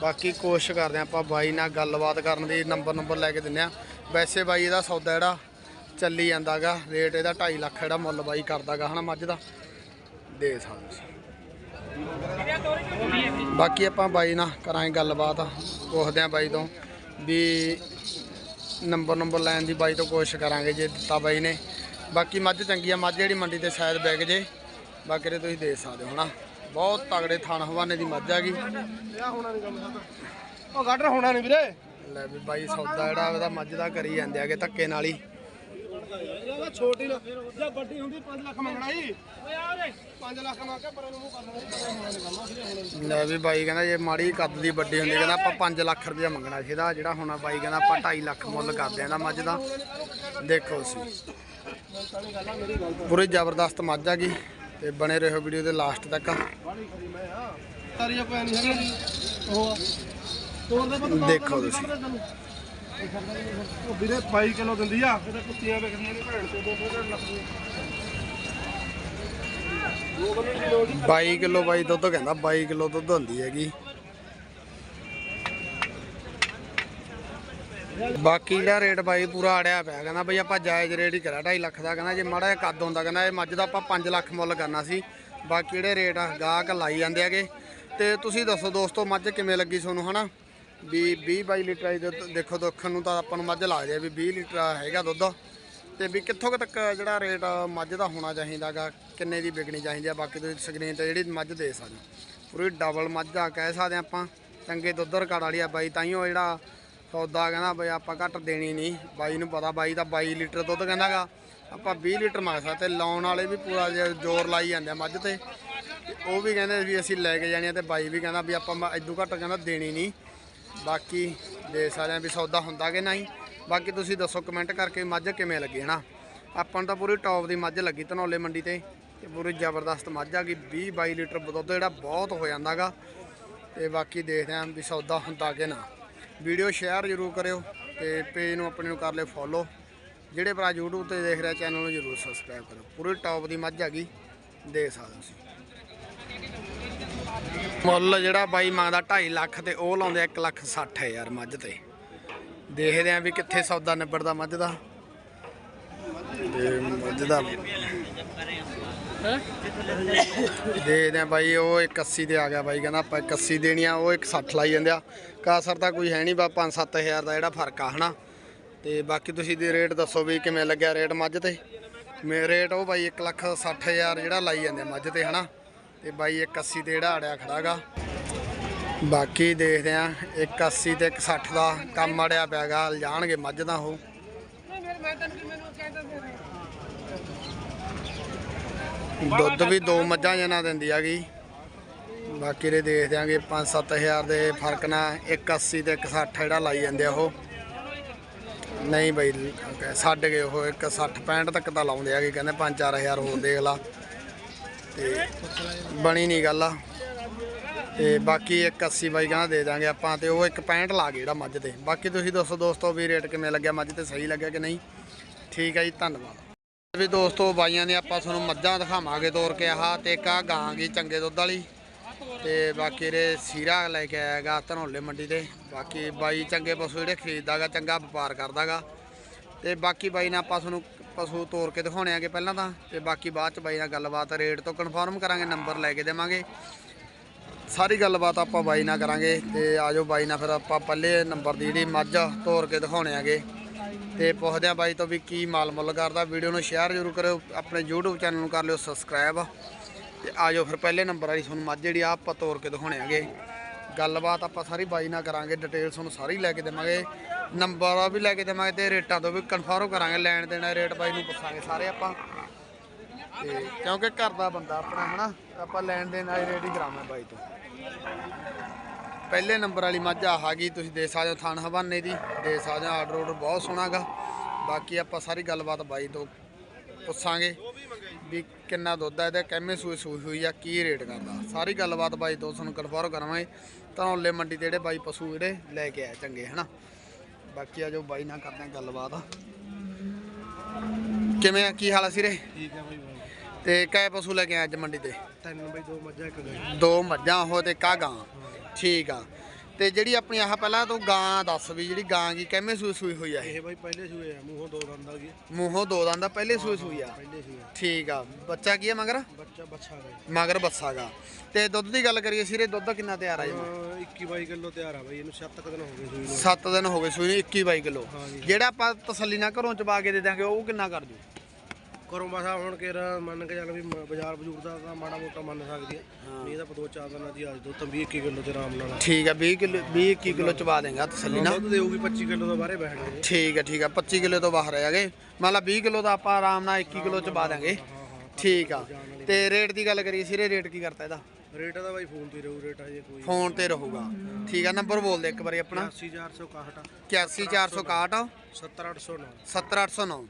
ਬਾਕੀ ਕੋਸ਼ਿਸ਼ ਕਰਦੇ ਆ ਆਪਾਂ ਬਾਈ ਨਾਲ ਗੱਲਬਾਤ ਕਰਨ ਦੀ, ਨੰਬਰ ਨੰਬਰ ਲੈ ਕੇ ਦਿੰਨੇ ਆ। ਵੈਸੇ ਬਾਈ ਇਹਦਾ ਸੌਦਾ ਜਿਹੜਾ ਚੱਲੀ ਜਾਂਦਾਗਾ, ਰੇਟ ਇਹਦਾ 2.5 ਲੱਖ ਜਿਹੜਾ ਮੁੱਲ ਬਾਈ ਕਰਦਾਗਾ, ਹਨਾ ਮੱਝ ਦਾ? ਦੇ ਸਕਦੇ ਬਾਕੀ ਆਪਾਂ ਬਾਈ ਨਾਲ ਕਰਾਂਗੇ ਗੱਲਬਾਤ ਪੁੱਛਦੇ ਆ ਬਾਈ ਤੋਂ ਵੀ ਨੰਬਰ ਨੰਬਰ ਲੈਣ ਦੀ ਬਾਈ ਤੋਂ ਕੋਸ਼ਿਸ਼ ਕਰਾਂਗੇ ਜੇ ਦਿੱਤਾ ਬਾਈ ਨੇ। ਬਾਕੀ ਮੱਝ ਚੰਗੀ ਆ ਮੱਝ ਜਿਹੜੀ ਮੰਡੀ ਤੇ ਸ਼ਾਇਦ ਵਿਕ ਜੇ ਬਾਕੀ ਦੇ ਤੁਸੀਂ ਦੇ ਸਕਦੇ ਹੋ ਹਨਾ। ਬਹੁਤ ਤਗੜੇ ਥਣ ਹਵਾਨੇ ਦੀ ਮੱਝ ਹੈਗੀ ਉਹ ਗਾਡਰ ਹੋਣਾ ਨਹੀਂ ਵੀਰੇ। ਲੈ ਵੀ ਬਾਈ ਸੌਦਾ ਜਿਹੜਾ ਉਹਦਾ ਮੱਝ ਦਾ ਕਰੀ ਜਾਂਦੇ ਆਗੇ ਧੱਕੇ ਨਾਲ ਹੀ। ਛੋਟੀ ਨਾ ਜੇ ਵੱਡੀ ਹੁੰਦੀ 5 ਲੱਖ ਮੰਗਣਾ ਹੀ ਲੈ ਵੀ ਬਾਈ ਕਹਿੰਦਾ ਜੇ ਮਾੜੀ ਕੱਦ ਦੀ ਵੱਡੀ ਹੁੰਦੀ ਕਹਿੰਦਾ ਆਪਾਂ 5 ਲੱਖ ਰੁਪਇਆ ਮੰਗਣਾ ਸੀ ਇਹਦਾ ਜਿਹੜਾ ਹੁਣ ਬਾਈ ਕਹਿੰਦਾ ਆਪਾਂ 2.5 ਲੱਖ ਮੁੱਲ ਕਰਦੇ ਆਂ ਦਾ ਮੱਝ ਦਾ। ਦੇਖੋ ਸੀ ਪੂਰੀ ਜ਼ਬਰਦਸਤ ਮੱਝ ਹੈਗੀ ਤੇ ਬਣੇ ਰਹੋ ਵੀਡੀਓ ਦੇ ਲਾਸਟ ਤੱਕ। ਦੇਖੋ ਤੁਸੀਂ। ਉਹ ਵੀਰੇ 22 ਕਿਲੋ ਦਿੰਦੀ ਆ ਇਹਦੇ ਕੁੱਤੀਆਂ ਵੇਖਦੀਆਂ ਨੇ ਭੈਣ ਤੇ ਦੋ ਦੋ ਲੱਖ। ਦੋ 22 ਕਿਲੋ ਬਾਈ ਦੁੱਧ ਕਹਿੰਦਾ 22 ਕਿਲੋ ਦੁੱਧ ਹੁੰਦੀ ਹੈਗੀ। ਬਾਕੀ ਦਾ ਰੇਟ ਬਾਈ ਪੂਰਾ ਅੜਿਆ ਪਿਆ, ਕਹਿੰਦਾ ਬਈ ਆਪਾਂ ਜਾਇਜ਼ ਰੇਟ ਹੀ ਕਰਿਆ 2.5 ਲੱਖ ਦਾ, ਕਹਿੰਦਾ ਜੇ ਮਾੜਾ ਜਿਹਾ ਕੱਦ ਹੁੰਦਾ, ਕਹਿੰਦਾ ਇਹ ਮੱਝ ਦਾ ਆਪਾਂ 5 ਲੱਖ ਮੁੱਲ ਕਰਨਾ ਸੀ। ਬਾਕੀ ਜਿਹੜੇ ਰੇਟ ਆ, ਗਾਹਕ ਲਾਈ ਜਾਂਦੇ ਹੈਗੇ। ਤੇ ਤੁਸੀਂ ਦੱਸੋ ਦੋਸਤੋ, ਮੱਝ ਕਿਵੇਂ ਲੱਗੀ ਤੁਹਾਨੂੰ, ਹਨਾ? ਵੀ 20 22 ਲੀਟਰ ਦੀ ਦੁੱਧ, ਦੇਖੋ ਦੇਖਣ ਨੂੰ ਤਾਂ ਆਪਾਂ ਨੂੰ ਮੱਝ ਲੱਗਦੀ ਆ ਵੀ 20 ਲੀਟਰ ਹੈਗਾ ਦੁੱਧ। ਤੇ ਵੀ ਕਿੱਥੋਂ ਕੁ ਤੱਕ ਜਿਹੜਾ ਰੇਟ ਮੱਝ ਦਾ ਹੋਣਾ ਚਾਹੀਦਾਗਾ, ਕਿੰਨੇ ਦੀ ਵਿਕਣੀ ਚਾਹੀਦੀ ਆ, ਬਾਕੀ ਤੁਸੀਂ ਸਕਰੀਨ ਤੇ ਜਿਹੜੀ ਮੱਝ ਦੇ ਸਕਦੇ ਪੂਰੀ ਡਬਲ ਮੱਝ ਆ, ਕਹਿ ਸਕਦੇ ਆਪਾਂ, ਚੰਗੇ ਦੁੱਧ ਰਿਕਾਰਡ ਵਾਲੀ ਆ ਬਾਈ ਤਾਈਓ ਜਿਹੜਾ ਸੌਦਾ ਕਹਿੰਦਾ ਬਈ ਆਪਾਂ ਘੱਟ ਦੇਣੀ ਨਹੀਂ। ਬਾਈ ਨੂੰ ਪਤਾ, ਬਾਈ ਤਾਂ 22 ਲੀਟਰ ਦੁੱਧ ਕਹਿੰਦਾਗਾ, ਆਪਾਂ 20 ਲੀਟਰ ਮੰਗ ਸਕਦੇ ਤੇ ਲਾਉਣ ਵਾਲੇ ਵੀ ਪੂਰਾ ਜਿਹਾ ਜ਼ੋਰ ਲਾਈ ਜਾਂਦੇ ਆ ਮੱਝ ਤੇ। ਤੇ ਉਹ ਵੀ ਕਹਿੰਦੇ ਵੀ ਅਸੀਂ ਲੈ ਕੇ ਜਾਣੀ ਆ ਤੇ ਬਾਈ ਵੀ ਕਹਿੰਦਾ ਵੀ ਆਪਾਂ ਮ- ਇਦੋਂ ਘੱਟ ਕਹਿੰਦਾ ਦੇਣੀ ਨਹੀਂ। ਬਾਕੀ ਦੇ ਸਕਦੇ ਆ ਵੀ ਸੌਦਾ ਹੁੰਦਾ ਕਿ ਨਹੀਂ। ਬਾਕੀ ਤੁਸੀਂ ਦੱਸੋ ਕਮੈਂਟ ਕਰਕੇ ਮੱਝ ਕਿਵੇਂ ਲੱਗੀ, ਹਨਾ? ਆਪਾਂ ਨੂੰ ਤਾਂ ਪੂਰੀ ਟੌਪ ਦੀ ਮੱਝ ਲੱਗੀ ਧਨੌਲੇ ਮੰਡੀ ਤੇ ਤੇ ਪੂਰੀ ਜ਼ਬਰਦਸਤ ਮੱਝ ਆ ਗਈ 20 22 ਲੀਟਰ ਦੁੱਧ ਜਿਹੜਾ ਬਹੁਤ ਹੋ ਜਾਂਦਾਗਾ ਤੇ ਬਾਕੀ ਦੇਖਦੇ ਆਂ ਵੀ ਸੌਦਾ ਹੁੰਦਾ ਕਿ ਨਾ। ਵੀਡੀਓ ਸ਼ੇਅਰ ਜ਼ਰੂਰ ਕਰਿਓ ਤੇ ਪੇਜ ਨੂੰ ਆਪਣੇ ਨੂੰ ਕਰ ਲਿਓ ਫੋਲੋ ਜਿਹੜੇ ਭਰਾ YouTube ਤੇ ਦੇਖ ਰਿਹਾ ਚੈਨਲ ਨੂੰ ਜ਼ਰੂਰ ਸਬਸਕ੍ਰਾਈਬ ਕਰੋ ਪੂਰੀ ਟੌਪ ਦੀ ਮੱਝ ਹੈਗੀ ਦੇਖ ਸਕਦੇ ਹੋ ਤੁਸੀਂ। ਮੁੱਲ ਜਿਹੜਾ ਬਾਈ ਮਾਂ ਦਾ 2.5 ਲੱਖ ਤੇ ਉਹ ਲਾਉਂਦੇ 1 ਲੱਖ 60 ਹਜ਼ਾਰ ਮੱਝ ਤੇ। ਦੇਖਦੇ ਆਂ ਵੀ ਕਿੱਥੇ ਸੌਦਾ ਨਿਬੜਦਾ ਮੱਝ ਦਾ। ਤੇ ਮੱਝ ਦਾ। ਦੇਖਦੇ ਆਂ ਬਾਈ, ਉਹ 81 ਤੇ ਆ ਗਿਆ ਬਾਈ, ਕਹਿੰਦਾ ਆਪਾਂ 81 ਦੇਣੀ ਆ, ਉਹ 160 ਲਾਈ ਜਾਂਦੇ ਆ। ਕਾਸਰ ਤਾਂ ਕੋਈ ਹੈ ਨਹੀਂ ਬਾ 5-7 ਹਜ਼ਾਰ ਦਾ ਜਿਹੜਾ ਫ਼ਰਕ ਆ, ਹਨਾ। ਤੇ ਬਾਕੀ ਤੁਸੀਂ ਦੇ ਰੇਟ ਦੱਸੋ ਵੀ ਕਿਵੇਂ ਲੱਗਿਆ ਰੇਟ ਮੱਝ ਤੇ। ਮੇ ਰੇਟ ਉਹ ਬਾਈ 1 ਲੱਖ 60 ਹਜ਼ਾਰ ਜਿਹੜਾ ਲਾਈ ਜਾਂਦੇ ਮੱਝ ਤੇ, ਹਨਾ। ਤੇ ਬਾਈ 81 ਤੇ ਜਿਹੜਾ ਅੜਿਆ ਖੜਾਗਾ। ਬਾਕੀ ਦੇਖਦੇ ਆ 81 ਤੇ 160 ਦਾ ਕੰਮ ਅੜਿਆ ਪਿਆਗਾ ਜਾਣਗੇ ਮੱਝ ਦਾ ਉਹ। ਦੁੱਧ ਵੀ ਦੋ ਮੱਝਾਂ ਜਨਾ ਦਿੰਦੀ ਹੈਗੀ। ਬਾਕੀ ਦੇ ਦੇਖ ਦਿਆਂਗੇ 5-7000 ਦੇ ਫ਼ਰਕ ਨਾਲ 180 ਤੇ 160 ਜਿਹੜਾ ਲਾਈ ਜਾਂਦੇ ਆ ਉਹ। ਨਹੀਂ ਬਈ ਛੱਡ ਗਏ ਉਹ 160 65 ਤੱਕ ਤਾਂ ਲਾਉਂਦੇ ਆਗੇ ਕਹਿੰਦੇ 5-4000 ਹੋਰ ਦੇਖ ਲਾ। ਤੇ ਬਣੀ ਨਹੀਂ ਗੱਲ ਆ। ਤੇ ਬਾਕੀ 180 ਬਾਈ ਕਹਿੰਦਾ ਦੇ ਦਾਂਗੇ ਆਪਾਂ ਤੇ ਉਹ 165 ਲਾ ਗਏ ਜਿਹੜਾ ਮੱਝ ਤੇ ਬਾਕੀ ਤੁਸੀਂ ਦੱਸੋ ਦੋਸਤੋ ਵੀ ਰੇਟ ਕਿਵੇਂ ਲੱਗਿਆ, ਮੱਝ ਤੇ ਸਹੀ ਲੱਗਿਆ ਕਿ ਨਹੀਂ? ਠੀਕ ਹੈ ਜੀ, ਧੰਨਵਾਦ। ਵੀ ਦੋਸਤੋ ਬਾਈਆਂ ਨੇ ਆਪਾਂ ਤੁਹਾਨੂੰ ਮੱਝਾਂ ਦਿਖਾਵਾਂਗੇ ਤੋਰ ਕੇ ਆਹ ਤੇ ਇੱਕ ਆ ਗਾਂ ਗੀ ਚੰਗੇ ਦੁੱਧ ਵਾਲੀ। ਤੇ ਬਾਕੀ ਰੇ ਸੀਰਾ ਲੈ ਕੇ ਆਇਆਗਾ ਧਨੌਲੇ ਮੰਡੀ ਤੇ। ਬਾਕੀ ਬਾਈ ਚੰਗੇ ਪਸ਼ੂ ਜਿਹੜੇ ਖਰੀਦਦਾਗਾ ਚੰਗਾ ਵਪਾਰ ਕਰਦਾਗਾ ਤੇ ਬਾਕੀ ਬਾਈ ਨੇ ਆਪਾਂ ਤੁਹਾਨੂੰ ਪਸ਼ੂ ਤੋਰ ਕੇ ਦਿਖਾਉਣੇ ਆਗੇ ਪਹਿਲਾਂ ਤਾਂ। ਤੇ ਬਾਕੀ ਬਾਅਦ ਚ ਬਾਈ ਨਾਲ ਗੱਲਬਾਤ, ਰੇਟ ਤੋਂ ਕਨਫਰਮ ਕਰਾਂਗੇ ਨੰਬਰ ਲੈ ਕੇ ਦੇਵਾਂਗੇ। ਸਾਰੀ ਗੱਲਬਾਤ ਆਪਾਂ ਬਾਈ ਨਾਲ ਕਰਾਂਗੇ ਤੇ ਆਜੋ ਬਾਈ ਨਾਲ ਫਿਰ ਆਪਾਂ ਪਹਿਲੇ ਨੰਬਰ ਦੀ ਜਿਹੜੀ ਮੱਝ ਤੋਰ ਕੇ ਦਿਖਾਉਣੇ ਆਗੇ। ਤੇ ਪੁੱਛਦੇ ਆ ਬਾਈ ਤੋਂ ਵੀ ਕੀ ਮਾਲ ਮੁੱਲ ਕਰਦਾ। ਵੀਡੀਓ ਨੂੰ ਸ਼ੇਅਰ ਜ਼ਰੂਰ ਕਰਿਓ, ਆਪਣੇ YouTube ਚੈਨਲ ਨੂੰ ਕਰ ਲਿਓ ਸਬਸਕ੍ਰਾਈਬ ਤੇ ਆਜੋ ਫਿਰ ਪਹਿਲੇ ਨੰਬਰ ਵਾਲੀ ਤੁਹਾਨੂੰ ਮੱਝ ਜਿਹੜੀ ਆ, ਆਪਾਂ ਤੋਰ ਕੇ ਦਿਖਾਉਣੇ ਆਗੇ। ਗੱਲਬਾਤ ਆਪਾਂ ਸਾਰੀ ਬਾਈ ਨਾਲ ਕਰਾਂਗੇ ਡਿਟੇਲ ਤੁਹਾਨੂੰ ਸਾਰੀ ਲੈ ਕੇ ਦੇਵਾਂਗੇ। ਨੰਬਰ ਵੀ ਲੈ ਕੇ ਦੇਵਾਂਗੇ ਤੇ ਰੇਟਾਂ ਤੋਂ ਵੀ ਕਨਫਰਮ ਕਰਾਂਗੇ, ਲੈਣ ਦੇਣਾ ਰੇਟ ਬਾਈ ਨੂੰ ਪੁੱਛਾਂਗੇ ਸਾਰੇ ਆਪਾਂ। ਤੇ ਕਿਉਂਕਿ ਘਰ ਦਾ ਬੰਦਾ ਆਪਣਾ, ਹਨਾ? ਆਪਾਂ ਲੈਣ ਦੇਣ ਵਾਲੀ ਰੇਟ ਹੀ ਕਰਾਵਾਂ ਬਾਈ ਤੋਂ। ਪਹਿਲੇ ਨੰਬਰ ਵਾਲੀ ਮੱਝ ਆ ਆ ਗਈ ਤੁਸੀਂ ਦੇਖ ਸਕਦੇ ਹੋ ਥਣ ਹਵਾਨੇ ਦੀ ਦੇਖ ਸਕਦੇ ਹੋ ਆਰਡਰ ਆਰਡਰ ਬਹੁਤ ਸੋਹਣਾਗਾ। ਬਾਕੀ ਆਪਾਂ ਸਾਰੀ ਗੱਲਬਾਤ ਬਾਈ ਤੋਂ ਪੁੱਛਾਂਗੇ ਵੀ ਕਿੰਨਾ ਦੁੱਧ ਹੈ ਤੇ ਕਿੰਨੇ ਸੂਈ ਸੂਈ ਹੋਈ ਆ ਕੀ ਰੇਟ ਕਰਦਾ। ਸਾਰੀ ਗੱਲਬਾਤ ਬਾਈ ਤੋਂ ਤੁਹਾਨੂੰ ਕਨਫਰਮ ਕਰਾਵਾਂਗੇ ਧਨੌਲੇ ਮੰਡੀ ਤੇ ਜਿਹੜੇ ਬਾਈ ਪਸ਼ੂ ਜਿਹੜੇ ਲੈ ਕੇ ਆਏ ਚੰਗੇ ਹਨਾ। ਬਾਕੀ ਆ ਜੋ ਬਾਈ ਨਾਲ ਕਰਦੇ ਆ ਗੱਲਬਾਤ। ਕਿਵੇਂ ਆ ਕੀ ਹਾਲ ਆ ਸਿਰੇ? ਠੀਕ ਹੈ ਬਾਈ ਤੇ ਕੈ ਪਸ਼ੂ ਲੈ ਕੇ ਆਏ ਅੱਜ ਮੰਡੀ ਤੇ? ਤਿੰਨ ਬਾਈ ਦੋ ਮੱਝਾਂ ਇੱਕ ਗਾਂ। ਦੋ ਮੱਝਾਂ ਉਹ ਤੇ ਕਾ ਗਾਂ। ਠੀਕ ਆ। ਤੇ ਜਿਹੜੀ ਆਪਣੀ ਆਹ ਪਹਿਲਾਂ ਤੂੰ ਗਾਂ ਦੱਸ ਵੀ ਜਿਹੜੀ ਗਾਂ ਕੀ ਕਿੰਨੇ ਸੂਈ ਸੂਈ ਹੋਈ ਆ ਇਹ? ਇਹ ਬਾਈ ਪਹਿਲੇ ਸੂਏ ਆ ਮੂੰਹੋਂ ਦੋ ਦੰਦ ਆ ਗਏ। ਮੂੰਹੋਂ ਦੋ ਦੰਦ ਦਾ ਪਹਿਲੇ ਸੂਈ ਸੂਈ ਆ? ਪਹਿਲੇ ਸੂਏ ਠੀਕ ਆ। ਬੱਚਾ ਕੀ ਆ ਮਗਰ? ਬੱਚਾ ਬਾਈ ਮਗਰ ਬੱਸਾਗਾ ਤੇ ਦੁੱਧ ਦੀ ਗੱਲ ਕਰੀਏ ਸਿਰੇ ਦੁੱਧ ਕਿੰਨਾ ਤਿਆਰ ਆ ਜੀ? ਅਹ 21 22 ਕਿਲੋ ਤਿਆਰ ਆ ਬਾਈ ਇਹਨੂੰ 7 ਤੱਕ ਦਿਨ ਹੋ ਗਏ ਸੂਈ ਨੂੰ। 7 ਦਿਨ ਹੋ ਗਏ ਸੂਈ ਨੂੰ 21 22 ਕਿਲੋ। ਜਿਹੜਾ ਆਪਾਂ ਤਸੱਲੀ ਨਾਲ ਘਰੋਂ ਚਬਾ ਕੇ ਦੇ ਦਾਂਗੇ ਉਹ ਕਿੰਨਾ ਕਰ ਜੂ? ਕਰੋ ਮਸਾ ਹੁਣ ਕੇ ਮੰਨ ਕੇ ਚੱਲ ਵੀ ਮ- ਬਾਜ਼ਾਰ ਬਜੂਰ ਦਾ ਤਾਂ ਮਾੜਾ ਮੋਟਾ ਮੰਨ ਸਕਦੀ ਹੈ। ਨਹੀਂ ਤਾਂ ਆਪਾਂ ਦੋ ਚਾਰ ਦਿਨਾਂ ਦੀ ਅੱਜ ਦੋ ਤਾਂ 20 ਕਿਲੋ ਤੇ ਆਰਾਮ ਨਾਲ। ਠੀਕ ਆ 20 ਕਿਲੋ 20 21 ਕਿਲੋ ਚਵਾ ਦੇਗਾ ਤਸੱਲੀ ਨਾਲ ਦੁੱਧ ਦੇਊਗੀ 25 ਕਿਲੋ ਤੋਂ ਬਾਹਰੇ ਬੈਠ ਗਏ ਠੀਕ ਹੈ ਠੀਕ ਹੈ 25 ਕਿਲੋ ਤੋਂ ਬਾਹਰ ਹੈਗੇ। ਮੰਨ ਲਾ 20 ਕਿਲੋ ਦਾ ਆਪਾਂ ਆਰਾਮ ਨਾਲ 21 ਕਿਲੋ ਚ ਪਾ ਦਾਂਗੇ ਠੀਕ ਆ। ਤੇ ਰੇਟ ਦੀ ਗੱਲ ਕਰੀਏ ਸਿਰੇ ਰੇਟ ਕੀ ਕਰਤਾ ਇਹਦਾ? ਰੇਟ ਦਾ ਬਾਈ ਫੋਨ ਤੇ ਰਹੂ ਰੇਟ ਅਜੇ ਕੋਈ ਫੋਨ ਤੇ ਰਹੂਗਾ। ਠੀਕ ਆ ਨੰਬਰ ਬੋਲ ਦੇ ਇੱਕ ਵਾਰੀ ਆਪਣਾ। 80461 81461 70809 70809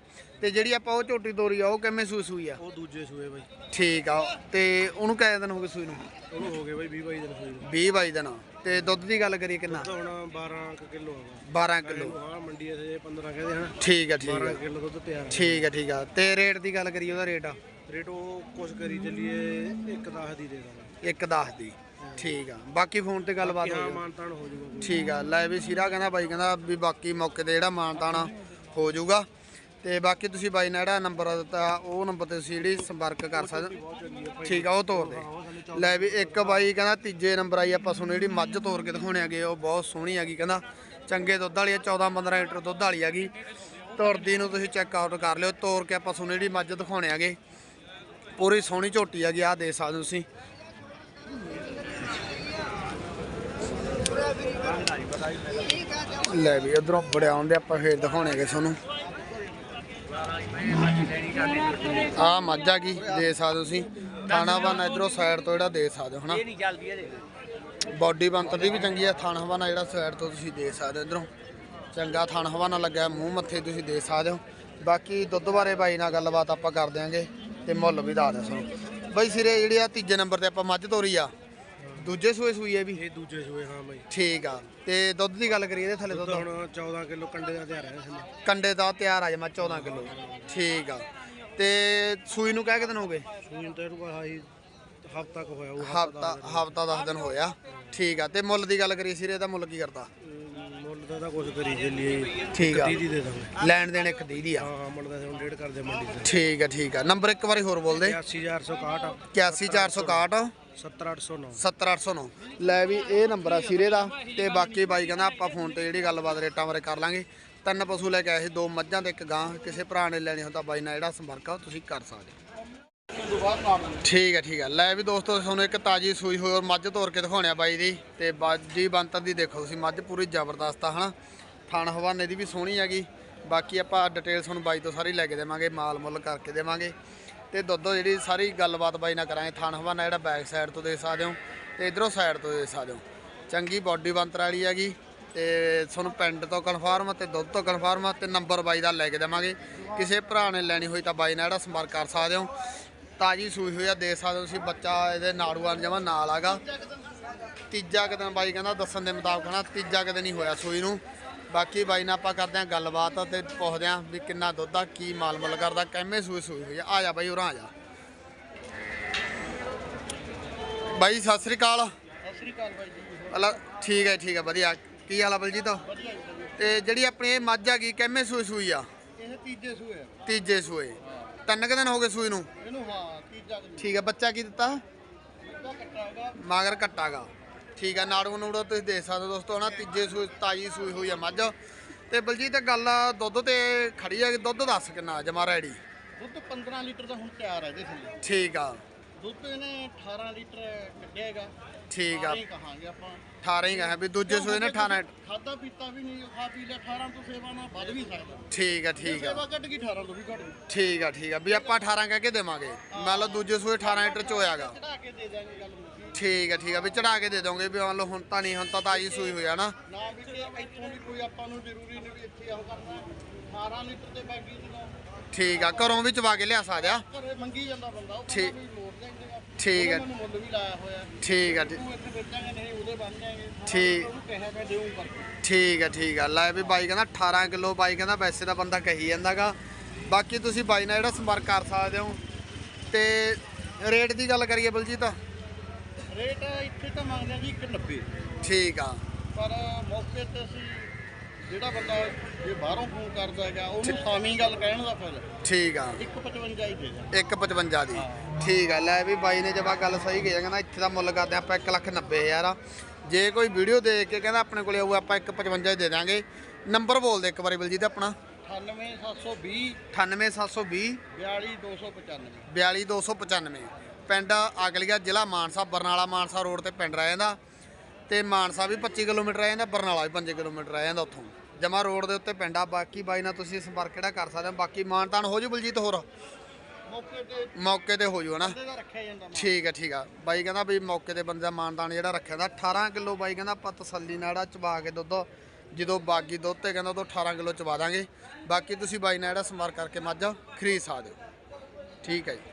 ਤੇ ਜਿਹੜੀ ਆਪਾਂ ਉਹ ਝੋਟੀ ਤੋਰੀ ਆ ਉਹ ਕਿਵੇਂ ਸੂਈ ਸੂਈ ਆ? ਉਹ ਦੂਜੇ ਸੂਏ ਬਾਈ। ਠੀਕ ਆ ਤੇ ਉਹਨੂੰ ਕਿੰਨੇ ਦਿਨ ਹੋ ਗਏ ਸੂਈ ਨੂੰ? ਉਹਨੂੰ ਹੋ ਗਏ ਬਾਈ 20 22 ਦਿਨ ਨੂੰ। 20 22 ਦਿਨ। ਤੇ ਦੁੱਧ ਦੀ ਗੱਲ ਕਰੀਏ ਕਿੰਨਾ? ਤਾਂ ਹੁਣ 12 ਕਿਲੋ ਆਵਾ 12 ਕਿਲੋ। ਹਾਂ ਮੰਡੀ ਇਥੇ 15 ਕਹਿੰਦੇ ਹਨ। ਠੀਕ ਆ ਠੀਕ 12 ਆ ਕਿਲੋ ਦੁੱਧ ਤਿਆਰ ਠੀਕ ਆ ਠੀਕ ਆ। ਤੇ ਰੇਟ ਦੀ ਗੱਲ ਕਰੀਏ ਉਹਦਾ ਰੇਟ ਆ? ਰੇਟ ਉਹ ਕੁਛ ਕਰੀ ਚੱਲੀਏ 1 10 ਦੀ ਦੇ ਦਾਂਗੇ। ਇੱਕ 10 ਦੀ। ਠੀਕ ਆ। ਬਾਕੀ ਫੋਨ ਤੇ ਗੱਲਬਾਤ ਹੋ ਹਾਂ ਜਾਊ। ਮਾਨਤਾਨ ਹੋ ਜਾਊਗਾ। ਠੀਕ ਆ। ਲੈ ਵੀ ਸਿਰਾ ਕਹਿੰਦਾ ਬਾਈ ਕਹਿੰਦਾ ਵੀ ਬਾਕੀ ਮੌਕੇ ਤੇ ਜਿਹੜਾ ਮਾਨਤਾਣਾ ਹੋ ਜਾਊਗਾ। ਤੇ ਬਾਕੀ ਤੁਸੀਂ ਬਾਈ ਨੇ ਜਿਹੜਾ ਨੰਬਰ ਦਿੱਤਾ, ਉਹ ਨੰਬਰ ਤੇ ਤੁਸੀਂ ਜਿਹੜੀ ਸੰਪਰਕ ਕਰ ਸਕਦੇ ਠੀਕ ਆ, ਉਹ ਤੋਰ ਦੇ। ਲੈ ਵੀ ਇੱਕ ਬਾਈ ਕਹਿੰਦਾ ਤੀਜੇ ਨੰਬਰ ਆਈ, ਆਪਾਂ ਤੁਹਾਨੂੰ ਜਿਹੜੀ ਮੱਝ ਤੋਰ ਕੇ ਦਿਖਾਉਣੇ ਆਗੇ ਉਹ ਬਹੁਤ ਸੋਹਣੀ ਹੈਗੀ, ਕਹਿੰਦਾ ਚੰਗੇ ਦੁੱਧ ਵਾਲੀ ਆ 14 15 ਲੀਟਰ ਦੁੱਧ ਵਾਲੀ ਹੈਗੀ। ਤੁਰਦੀ ਨੂੰ ਤੁਸੀਂ ਚੈੱਕ ਆਊਟ ਕਰ ਲਿਓ, ਤੋਰ ਕੇ ਆਪਾਂ ਤੁਹਾਨੂੰ ਜਿਹੜੀ ਮੱਝ ਦਿਖਾਉਣੇ ਆਗੇ ਪੂਰੀ ਸੋਹਣੀ ਝੋਟੀ ਹੈਗੀ ਆ ਦੇ ਸਕਦੇ ਤੁਸੀਂ। ਲੈ ਵੀ ਉਧਰੋਂ ਬੜੇ ਆਉਂਦੇ, ਆਪਾਂ ਫੇਰ ਦਿਖਾਉਣੇਗੇ ਤੁਹਾਨੂੰ। ਆ ਮੱਝਾ ਕੀ ਦੇ ਸਕਦੇ ਤੁਸੀਂ। ਥਾਣਾ ਬਨ ਇਧਰੋਂ ਸਾਈਡ ਤੋਂ ਜਿਹੜਾ ਦੇ ਸਕਦੇ ਹੋ ਹਨਾ? ਇਹ ਨਹੀਂ ਚੱਲਦੀ ਇਹਦੇ ਬਾਡੀ ਬੰਤਰ ਦੀ ਵੀ ਚੰਗੀ ਆ ਥਾਣਾ ਹਵਾਨਾ ਜਿਹੜਾ ਸਾਈਡ ਤੋਂ ਤੁਸੀਂ ਦੇ ਸਕਦੇ ਹੋ ਇਧਰੋਂ। ਚੰਗਾ ਥਾਣਾ ਹਵਾਨਾ ਲੱਗਾ ਮੂੰਹ ਮੱਥੇ ਤੁਸੀਂ ਦੇ ਸਕਦੇ ਹੋ। ਬਾਕੀ ਦੁੱਧ ਬਾਰੇ ਬਾਈ ਨਾਲ ਗੱਲਬਾਤ ਆਪਾਂ ਕਰ ਦਿਆਂਗੇ ਤੇ ਮੁੱਲ ਵੀ ਦੱਸ ਦਿਓ ਸਾਨੂੰ ਬਾਈ ਸਿਰੇ ਜਿਹੜੀ ਆ ਤੀਜੇ ਨੰਬਰ ਤੇ ਆਪਾਂ ਮੱਝ ਤੋਰੀ ਆ। ਦੂਜੇ ਸੂਏ ਸੂਈ ਹੈ ਵੀ? ਇਹ ਦੂਜੇ ਸੂਏ ਹਾਂ ਬਾਈ। ਠੀਕ ਆ। ਤੇ ਦੁੱਧ ਦੀ ਗੱਲ ਕਰੀਏ ਇਹਦੇ ਥੱਲੇ ਦੁੱਧ? ਦੁੱਧ ਹੁਣ 14 ਕਿਲੋ ਕੰਡੇ ਦਾ ਤਿਆਰ ਹੈ ਥੱਲੇ। ਕੰਡੇ ਦਾ ਤਿਆਰ ਆ ਜਮਾ 14 ਕਿਲੋ। ਠੀਕ ਆ। ਤੇ ਸੂਈ ਨੂੰ ਕਹਿ ਕੇ ਦਿਨ ਹੋ ਗਏ? ਸੂਈ ਤੇ ਰੁਪਾ ਹਾਈ ਹਫਤਾ ਕੁ ਹੋਇਆ ਉਹ ਹਫਤਾ ਹਫਤਾ 10 ਦਿਨ ਹੋਇਆ। ਠੀਕ ਆ। ਤੇ ਮੁੱਲ ਦੀ ਗੱਲ ਕਰੀਏ ਸਿਰੇ ਦਾ ਮੁੱਲ ਕੀ ਕਰਦਾ? ਮੁੱਲ ਦਾ ਤਾਂ ਕੁਛ ਕਰੀ ਚੱਲੀਏ ਠੀਕ ਆ। 30 ਦੀ ਦੇ ਦਾਂਗੇ। ਲੈਣ ਦੇਣ ਇੱਕ ਦੀ ਦੀ ਆ। ਹਾਂ ਹਾਂ ਮੁੱਲ ਦਾ ਹੁਣ ਡੇਢ ਕਰਦੇ ਮੰਡੀ ਤੇ ਠੀਕ ਆ ਠੀਕ ਆ। ਨੰਬਰ ਇੱਕ ਵਾਰੀ ਹੋਰ ਬੋਲ ਦੇ 86461 81461 70809 70809 ਲੈ ਵੀ ਇਹ ਨੰਬਰ ਆ ਸਿਰੇ ਦਾ। ਤੇ ਬਾਕੀ ਬਾਈ ਕਹਿੰਦਾ ਆਪਾਂ ਫੋਨ ਤੇ ਜਿਹੜੀ ਗੱਲਬਾਤ ਰੇਟਾਂ ਬਾਰੇ ਕਰ ਲਾਂਗੇ। ਤਿੰਨ ਪਸ਼ੂ ਲੈ ਕੇ ਆਏ ਸੀ ਦੋ ਮੱਝਾਂ ਤੇ ਇੱਕ ਗਾਂ। ਕਿਸੇ ਭਰਾ ਨੇ ਲੈਣੀ ਹੁੰਦਾ ਬਾਈ ਨਾਲ ਜਿਹੜਾ ਸੰਪਰਕ ਆ ਤੁਸੀਂ ਕਰ ਸਕਦੇ। ਠੀਕ ਹੈ ਠੀਕ ਹੈ ਲੈ ਵੀ ਦੋਸਤੋ, ਤੁਹਾਨੂੰ ਇੱਕ ਤਾਜੀ ਸੂਈ ਹੋਈ ਔਰ ਮੱਝ ਤੋਰ ਕੇ ਦਿਖਾਉਣੇ ਆ ਬਾਈ ਦੀ। ਤੇ ਬਾਜੀ ਬੰਤਰ ਦੀ ਦੇਖੋ ਤੁਸੀਂ, ਮੱਝ ਪੂਰੀ ਜ਼ਬਰਦਸਤ ਆ, ਹਨਾ? ਥਣ ਹਵਾਨੇ ਦੀ ਵੀ ਸੋਹਣੀ ਹੈਗੀ। ਬਾਕੀ ਆਪਾਂ ਡਿਟੇਲ ਤੁਹਾਨੂੰ ਬਾਈ ਤੋਂ ਸਾਰੀ ਲੈ ਕੇ ਦੇਵਾਂਗੇ, ਮਾਲ ਮੁੱਲ ਕਰਕੇ ਦੇਵਾਂਗੇ। ਤੇ ਦੁੱਧ ਜਿਹੜੀ ਸਾਰੀ ਗੱਲਬਾਤ ਬਾਈ ਨਾਲ ਕਰਾਂਗੇ, ਥਣ ਹਵਾਨਾ ਜਿਹੜਾ ਬੈਕ ਸਾਈਡ ਤੋਂ ਦੇ ਸਕਦੇ ਹੋ ਤੇ ਇਧਰੋਂ ਸਾਈਡ ਤੋਂ ਦੇ ਸਕਦੇ ਹੋ। ਚੰਗੀ ਬਾਡੀ ਬੰਤਰ ਵਾਲੀ ਹੈਗੀ। ਤੇ ਤੁਹਾਨੂੰ ਪਿੰਡ ਤੋਂ ਕਨਫਰਮ ਤੇ ਦੁੱਧ ਤੋਂ ਕਨਫਰਮ ਤੇ ਨੰਬਰ ਬਾਈ ਦਾ ਲੈ ਕੇ ਦੇਵਾਂਗੇ। ਕਿਸੇ ਭਰਾ ਨੇ ਲੈਣੀ ਹੋਈ ਤਾਂ ਬਾਈ ਨਾਲ ਜਿਹੜਾ ਸੰਪਰਕ ਕਰ ਸਕਦੇ ਹੋ। ਤਾਜੀ ਸੂਈ ਹੋਈ ਆ ਦੇ ਸਕਦੇ ਹੋ ਤੁਸੀਂ ਬੱਚਾ ਇਹਦੇ ਨਾੜੂਆਂ ਜਮਾ ਨਾਲ ਆਗਾ। ਤੀਜਾ ਕੁ ਦਿਨ ਬਾਈ ਕਹਿੰਦਾ ਦੱਸਣ ਦੇ ਮੁਤਾਬਕ ਨਾ ਤੀਜਾ ਕਦੇ ਨਹੀਂ ਹੋਇਆ ਸੂਈ ਨੂੰ। ਬਾਕੀ ਬਾਈ ਨਾਲ ਆਪਾਂ ਕਰਦੇ ਆਂ ਗੱਲਬਾਤ ਤੇ ਪੁੱਛਦੇ ਆਂ ਵੀ ਕਿੰਨਾ ਦੁੱਧ ਆ ਕੀ ਮਾਲ ਮੁੱਲ ਕਰਦਾ ਕਿਵੇਂ ਸੂਈ ਸੂਈ ਹੋਈ ਆ। ਆ ਜਾ ਬਾਈ ਉਰਾਂ ਆ ਜਾ। ਬਾਈ ਸਤਿ ਸ੍ਰੀ ਅਕਾਲ। ਸਤਿ ਸ੍ਰੀ ਅਕਾਲ ਬਾਈ ਜੀ। ਅਲਾ ਠੀਕ ਹੈ ਠੀਕ ਹੈ ਵਧੀਆ। ਕੀ ਹਾਲ ਆ ਬਲਜੀਤ? ਤੇ ਜਿਹੜੀ ਆਪਣੀ ਇਹ ਮੱਝ ਆ ਗਈ ਕਿਵੇਂ ਸੂਈ ਸੂਈ ਆ? ਇਹ ਤੀਜੇ ਸੂਏ ਆ। ਤੀਜੇ ਸੂਏ। ਤਿੰਨ ਕੁ ਦਿਨ ਹੋ ਗਏ ਸੂਈ ਨੂੰ? ਇਹਨੂੰ ਹਾਂ ਤੀਜਾ ਦਿਨ। ਠੀਕ ਹੈ ਬੱਚਾ ਕੀ ਦਿੱਤਾ? ਇਹਦਾ ਕੱਟਾ ਹੈਗਾ। ਮਗਰ ਕੱਟਾਗਾ ਠੀਕ ਆ ਨਾੜੂ ਨੂੜੋ ਤੁਸੀਂ ਦੇਖ ਸਕਦੇ ਹੋ ਦੋਸਤੋ ਨਾ ਤੀਜੇ ਸੂਈ ਤਾਜੀ ਸੂਈ ਹੋਈ ਆ ਮੱਝ। ਤੇ ਬਲਜੀਤ ਗੱਲ ਦੁੱਧ ਤੇ ਖੜੀ ਆ ਦੁੱਧ ਦੱਸ ਕਿੰਨਾ ਜਮਾ ਰੈਡੀ ਦੁੱਧ 15 ਲੀਟਰ ਦਾ ਹੁਣ ਤਿਆਰ ਹੈ ਇਹਦੇ ਥੱਲੇ। ਠੀਕ ਆ। ਦੁੱਧ ਇਹਨੇ 18 ਲੀਟਰ ਕੱਢਿਆ ਹੈਗਾ। ਠੀਕ ਆ। ਕਹਾਂਗੇ ਆਪਾਂ। 18 ਹੀ ਕਹਾਂ ਵੀ ਦੂਜੇ ਸੂਏ ਨੇ 18 ਖਾਦਾ ਪੀਤਾ ਵੀ ਨਹੀਂ ਖਾ ਪੀ ਲਿਆ 18 ਤੋਂ ਸੇਵਾ ਨਾਲ ਵੱਧ ਵੀ ਸਕਦਾ। ਠੀਕ ਆ ਠੀਕ ਆ। ਸੇਵਾ ਕੱਢ ਗਈ 18 ਤੋਂ ਵੀ ਘੱਟ ਗਈ। ਠੀਕ ਆ ਠੀਕ ਆ। ਵੀ ਆਪਾਂ 18 ਕਹਿ ਕੇ ਦੇਵਾਂਗੇ। ਮੰਨ ਲਓ ਦੂਜੇ ਸੂਏ 18 ਲੀਟਰ ਚ ਹੋਇਆਗਾ। ਚੜਾ ਕੇ ਦੇ ਦਿਆਂਗੇ ਗੱਲ ਮੁੱਕੀ ਠੀਕ ਆ ਠੀਕ ਆ। ਵੀ ਚੜਾ ਕੇ ਦੇ ਦੋਗੇ ਵੀ ਮੰਨ ਲਓ ਹੁਣ ਤਾਂ ਨਹੀਂ ਹੁਣ ਤਾਂ ਤਾਜੀ ਸੂਈ ਹੋਈ ਆ ਨਾ। ਨਾ ਵੀ ਤੇ ਇੱਥੋਂ ਵੀ ਕੋਈ ਆਪਾਂ ਨੂੰ ਜ਼ਰੂਰੀ ਨਹੀਂ ਵੀ ਇੱਥੇ ਉਹ ਕਰਨਾ। 18 ਲੀਟਰ ਤੇ ਬਾਕੀ ਜਦੋਂ ਠੀਕ ਆ ਘਰੋਂ ਵੀ ਚਵਾ ਕੇ ਲਿਆ ਸਕਦੇ ਘਰੇ ਮੰਗੀ ਜਾਂਦਾ ਬੰਦਾ ਉਹ ਠੀਕ- ਠੀਕ ਹੈ। ਮੈਨੂੰ ਮੁੱਲ ਵੀ ਲਾਇਆ ਹੋਇਆ। ਠੀਕ ਆ ਠੀਕ- ਤੂੰ ਇੱਥੇ ਵੇਚਾਂਗੇ ਨਹੀਂ ਉਹਦੇ ਬਣ ਜਾਏਗੇ। ਠੀਕ। ਉਹਨੂੰ ਦੇਉਂ ਕਰਕੇ। ਠੀਕ ਆ ਲੈ ਵੀ ਬਾਈ ਕਹਿੰਦਾ 18 ਕਿਲੋ ਬਾਈ ਕਹਿੰਦਾ ਵੈਸੇ ਤਾਂ ਬੰਦਾ ਕਹੀ ਜਾਂਦਾਗਾ। ਬਾਕੀ ਤੁਸੀਂ ਬਾਈ ਨਾਲ ਜਿਹੜਾ ਸੰਪਰਕ ਕਰ ਸਕਦੇ ਹੋ। ਤੇ ਰੇਟ ਦੀ ਗੱਲ ਕਰੀਏ ਬਲਜੀਤ। ਰੇਟ ਇੱਥੇ ਤਾਂ ਮੰਗਦੇ ਆ ਜੀ 190 ਠੀਕ ਆ। ਪਰ ਮੌਕੇ ਤੇ ਅਸੀਂ ਜਿਹੜਾ ਬੰਦਾ ਜੇ ਬਾਹਰੋਂ ਫੋਨ ਕਰਦਾ ਹੈਗਾ ਉਹਨੂੰ ਸਾਮੀ ਗੱਲ ਕਹਿਣ ਦਾ ਫਾਇਦਾ ਠੀਕ ਆ। 155 ਹੀ ਦੇ ਦੇ 155 ਦੀ। ਠੀਕ ਆ ਲੈ ਵੀ ਬਾਈ ਨੇ ਜਵਾ ਗੱਲ ਸਹੀ ਕਹੀ ਕਹਿੰਦਾ ਇੱਥੇ ਦਾ ਮੁੱਲ ਕਰਦੇ ਆਪਾਂ 1 ਲੱਖ 90 ਹਜ਼ਾਰ ਆ। ਜੇ ਕੋਈ ਵੀਡੀਓ ਦੇਖ ਕੇ ਕਹਿੰਦਾ ਆਪਣੇ ਕੋਲੇ ਆਊ ਆਪਾਂ 155 ਦੇ ਦਾਂਗੇ। ਨੰਬਰ ਬੋਲ ਦੇ ਇੱਕ ਵਾਰੀ ਬਲਜੀਤ ਆਪਣਾ। 98720 98720 42295 42295 ਪਿੰਡ ਅਗਲੀਆ ਜ਼ਿਲ੍ਹਾ ਮਾਨਸਾ ਬਰਨਾਲਾ ਮਾਨਸਾ ਰੋਡ ਤੇ ਪਿੰਡ ਰਹਿ ਜਾਂਦਾ। ਤੇ ਮਾਨਸਾ ਵੀ 25 ਕਿਲੋਮੀਟਰ ਰਹਿ ਜਾਂਦਾ ਬਰਨਾਲਾ ਵੀ 5 ਕਿਲੋਮੀਟਰ ਰਹਿ ਜਾਂਦਾ ਉੱਥੋਂ। ਜਮਾ ਰੋਡ ਦੇ ਉੱਤੇ ਪਿੰਡ ਆ ਬਾਕੀ ਬਾਈ ਨਾਲ ਤੁਸੀਂ ਸੰਪਰਕ ਕਿਹੜਾ ਕਰ ਸਕਦੇ ਹੋ? ਬਾਕੀ ਮਾਨਤਾਨ ਹੋ ਜੂ ਬਲਜੀਤ ਹੋਰ? ਮੌਕੇ ਤੇ ਮੌਕੇ ਤੇ ਹੋ ਜੂ ਹਨਾ। ਠੀਕ ਹੈ ਠੀਕ ਆ। ਬਾਈ ਕਹਿੰਦਾ ਵੀ ਮੌਕੇ ਤੇ ਬੰਦੇ ਦਾ ਮਾਨਤਾਨ ਜਿਹੜਾ ਰੱਖਿਆ ਦਾ 18 ਕਿਲੋ ਬਾਈ ਕਹਿੰਦਾ ਆਪਾਂ ਤਸੱਲੀ ਨਾਲ ਜਿਹੜਾ ਚਵਾ ਕੇ ਦੁੱਧ ਜਦੋਂ ਬਾਗੀ ਦੁੱਧ ਤੇ ਕਹਿੰਦਾ ਉਦੋਂ 18 ਕਿਲੋ ਚਵਾ ਦਾਂਗੇ। ਬਾਕੀ ਤੁਸੀਂ ਬਾਈ ਨਾਲ ਜਿਹੜਾ ਸੰਪਰਕ ਕਰਕੇ ਮੱਝ ਖਰੀਦ ਸਕਦੇ ਹੋ। ਠੀਕ ਹੈ ਜੀ।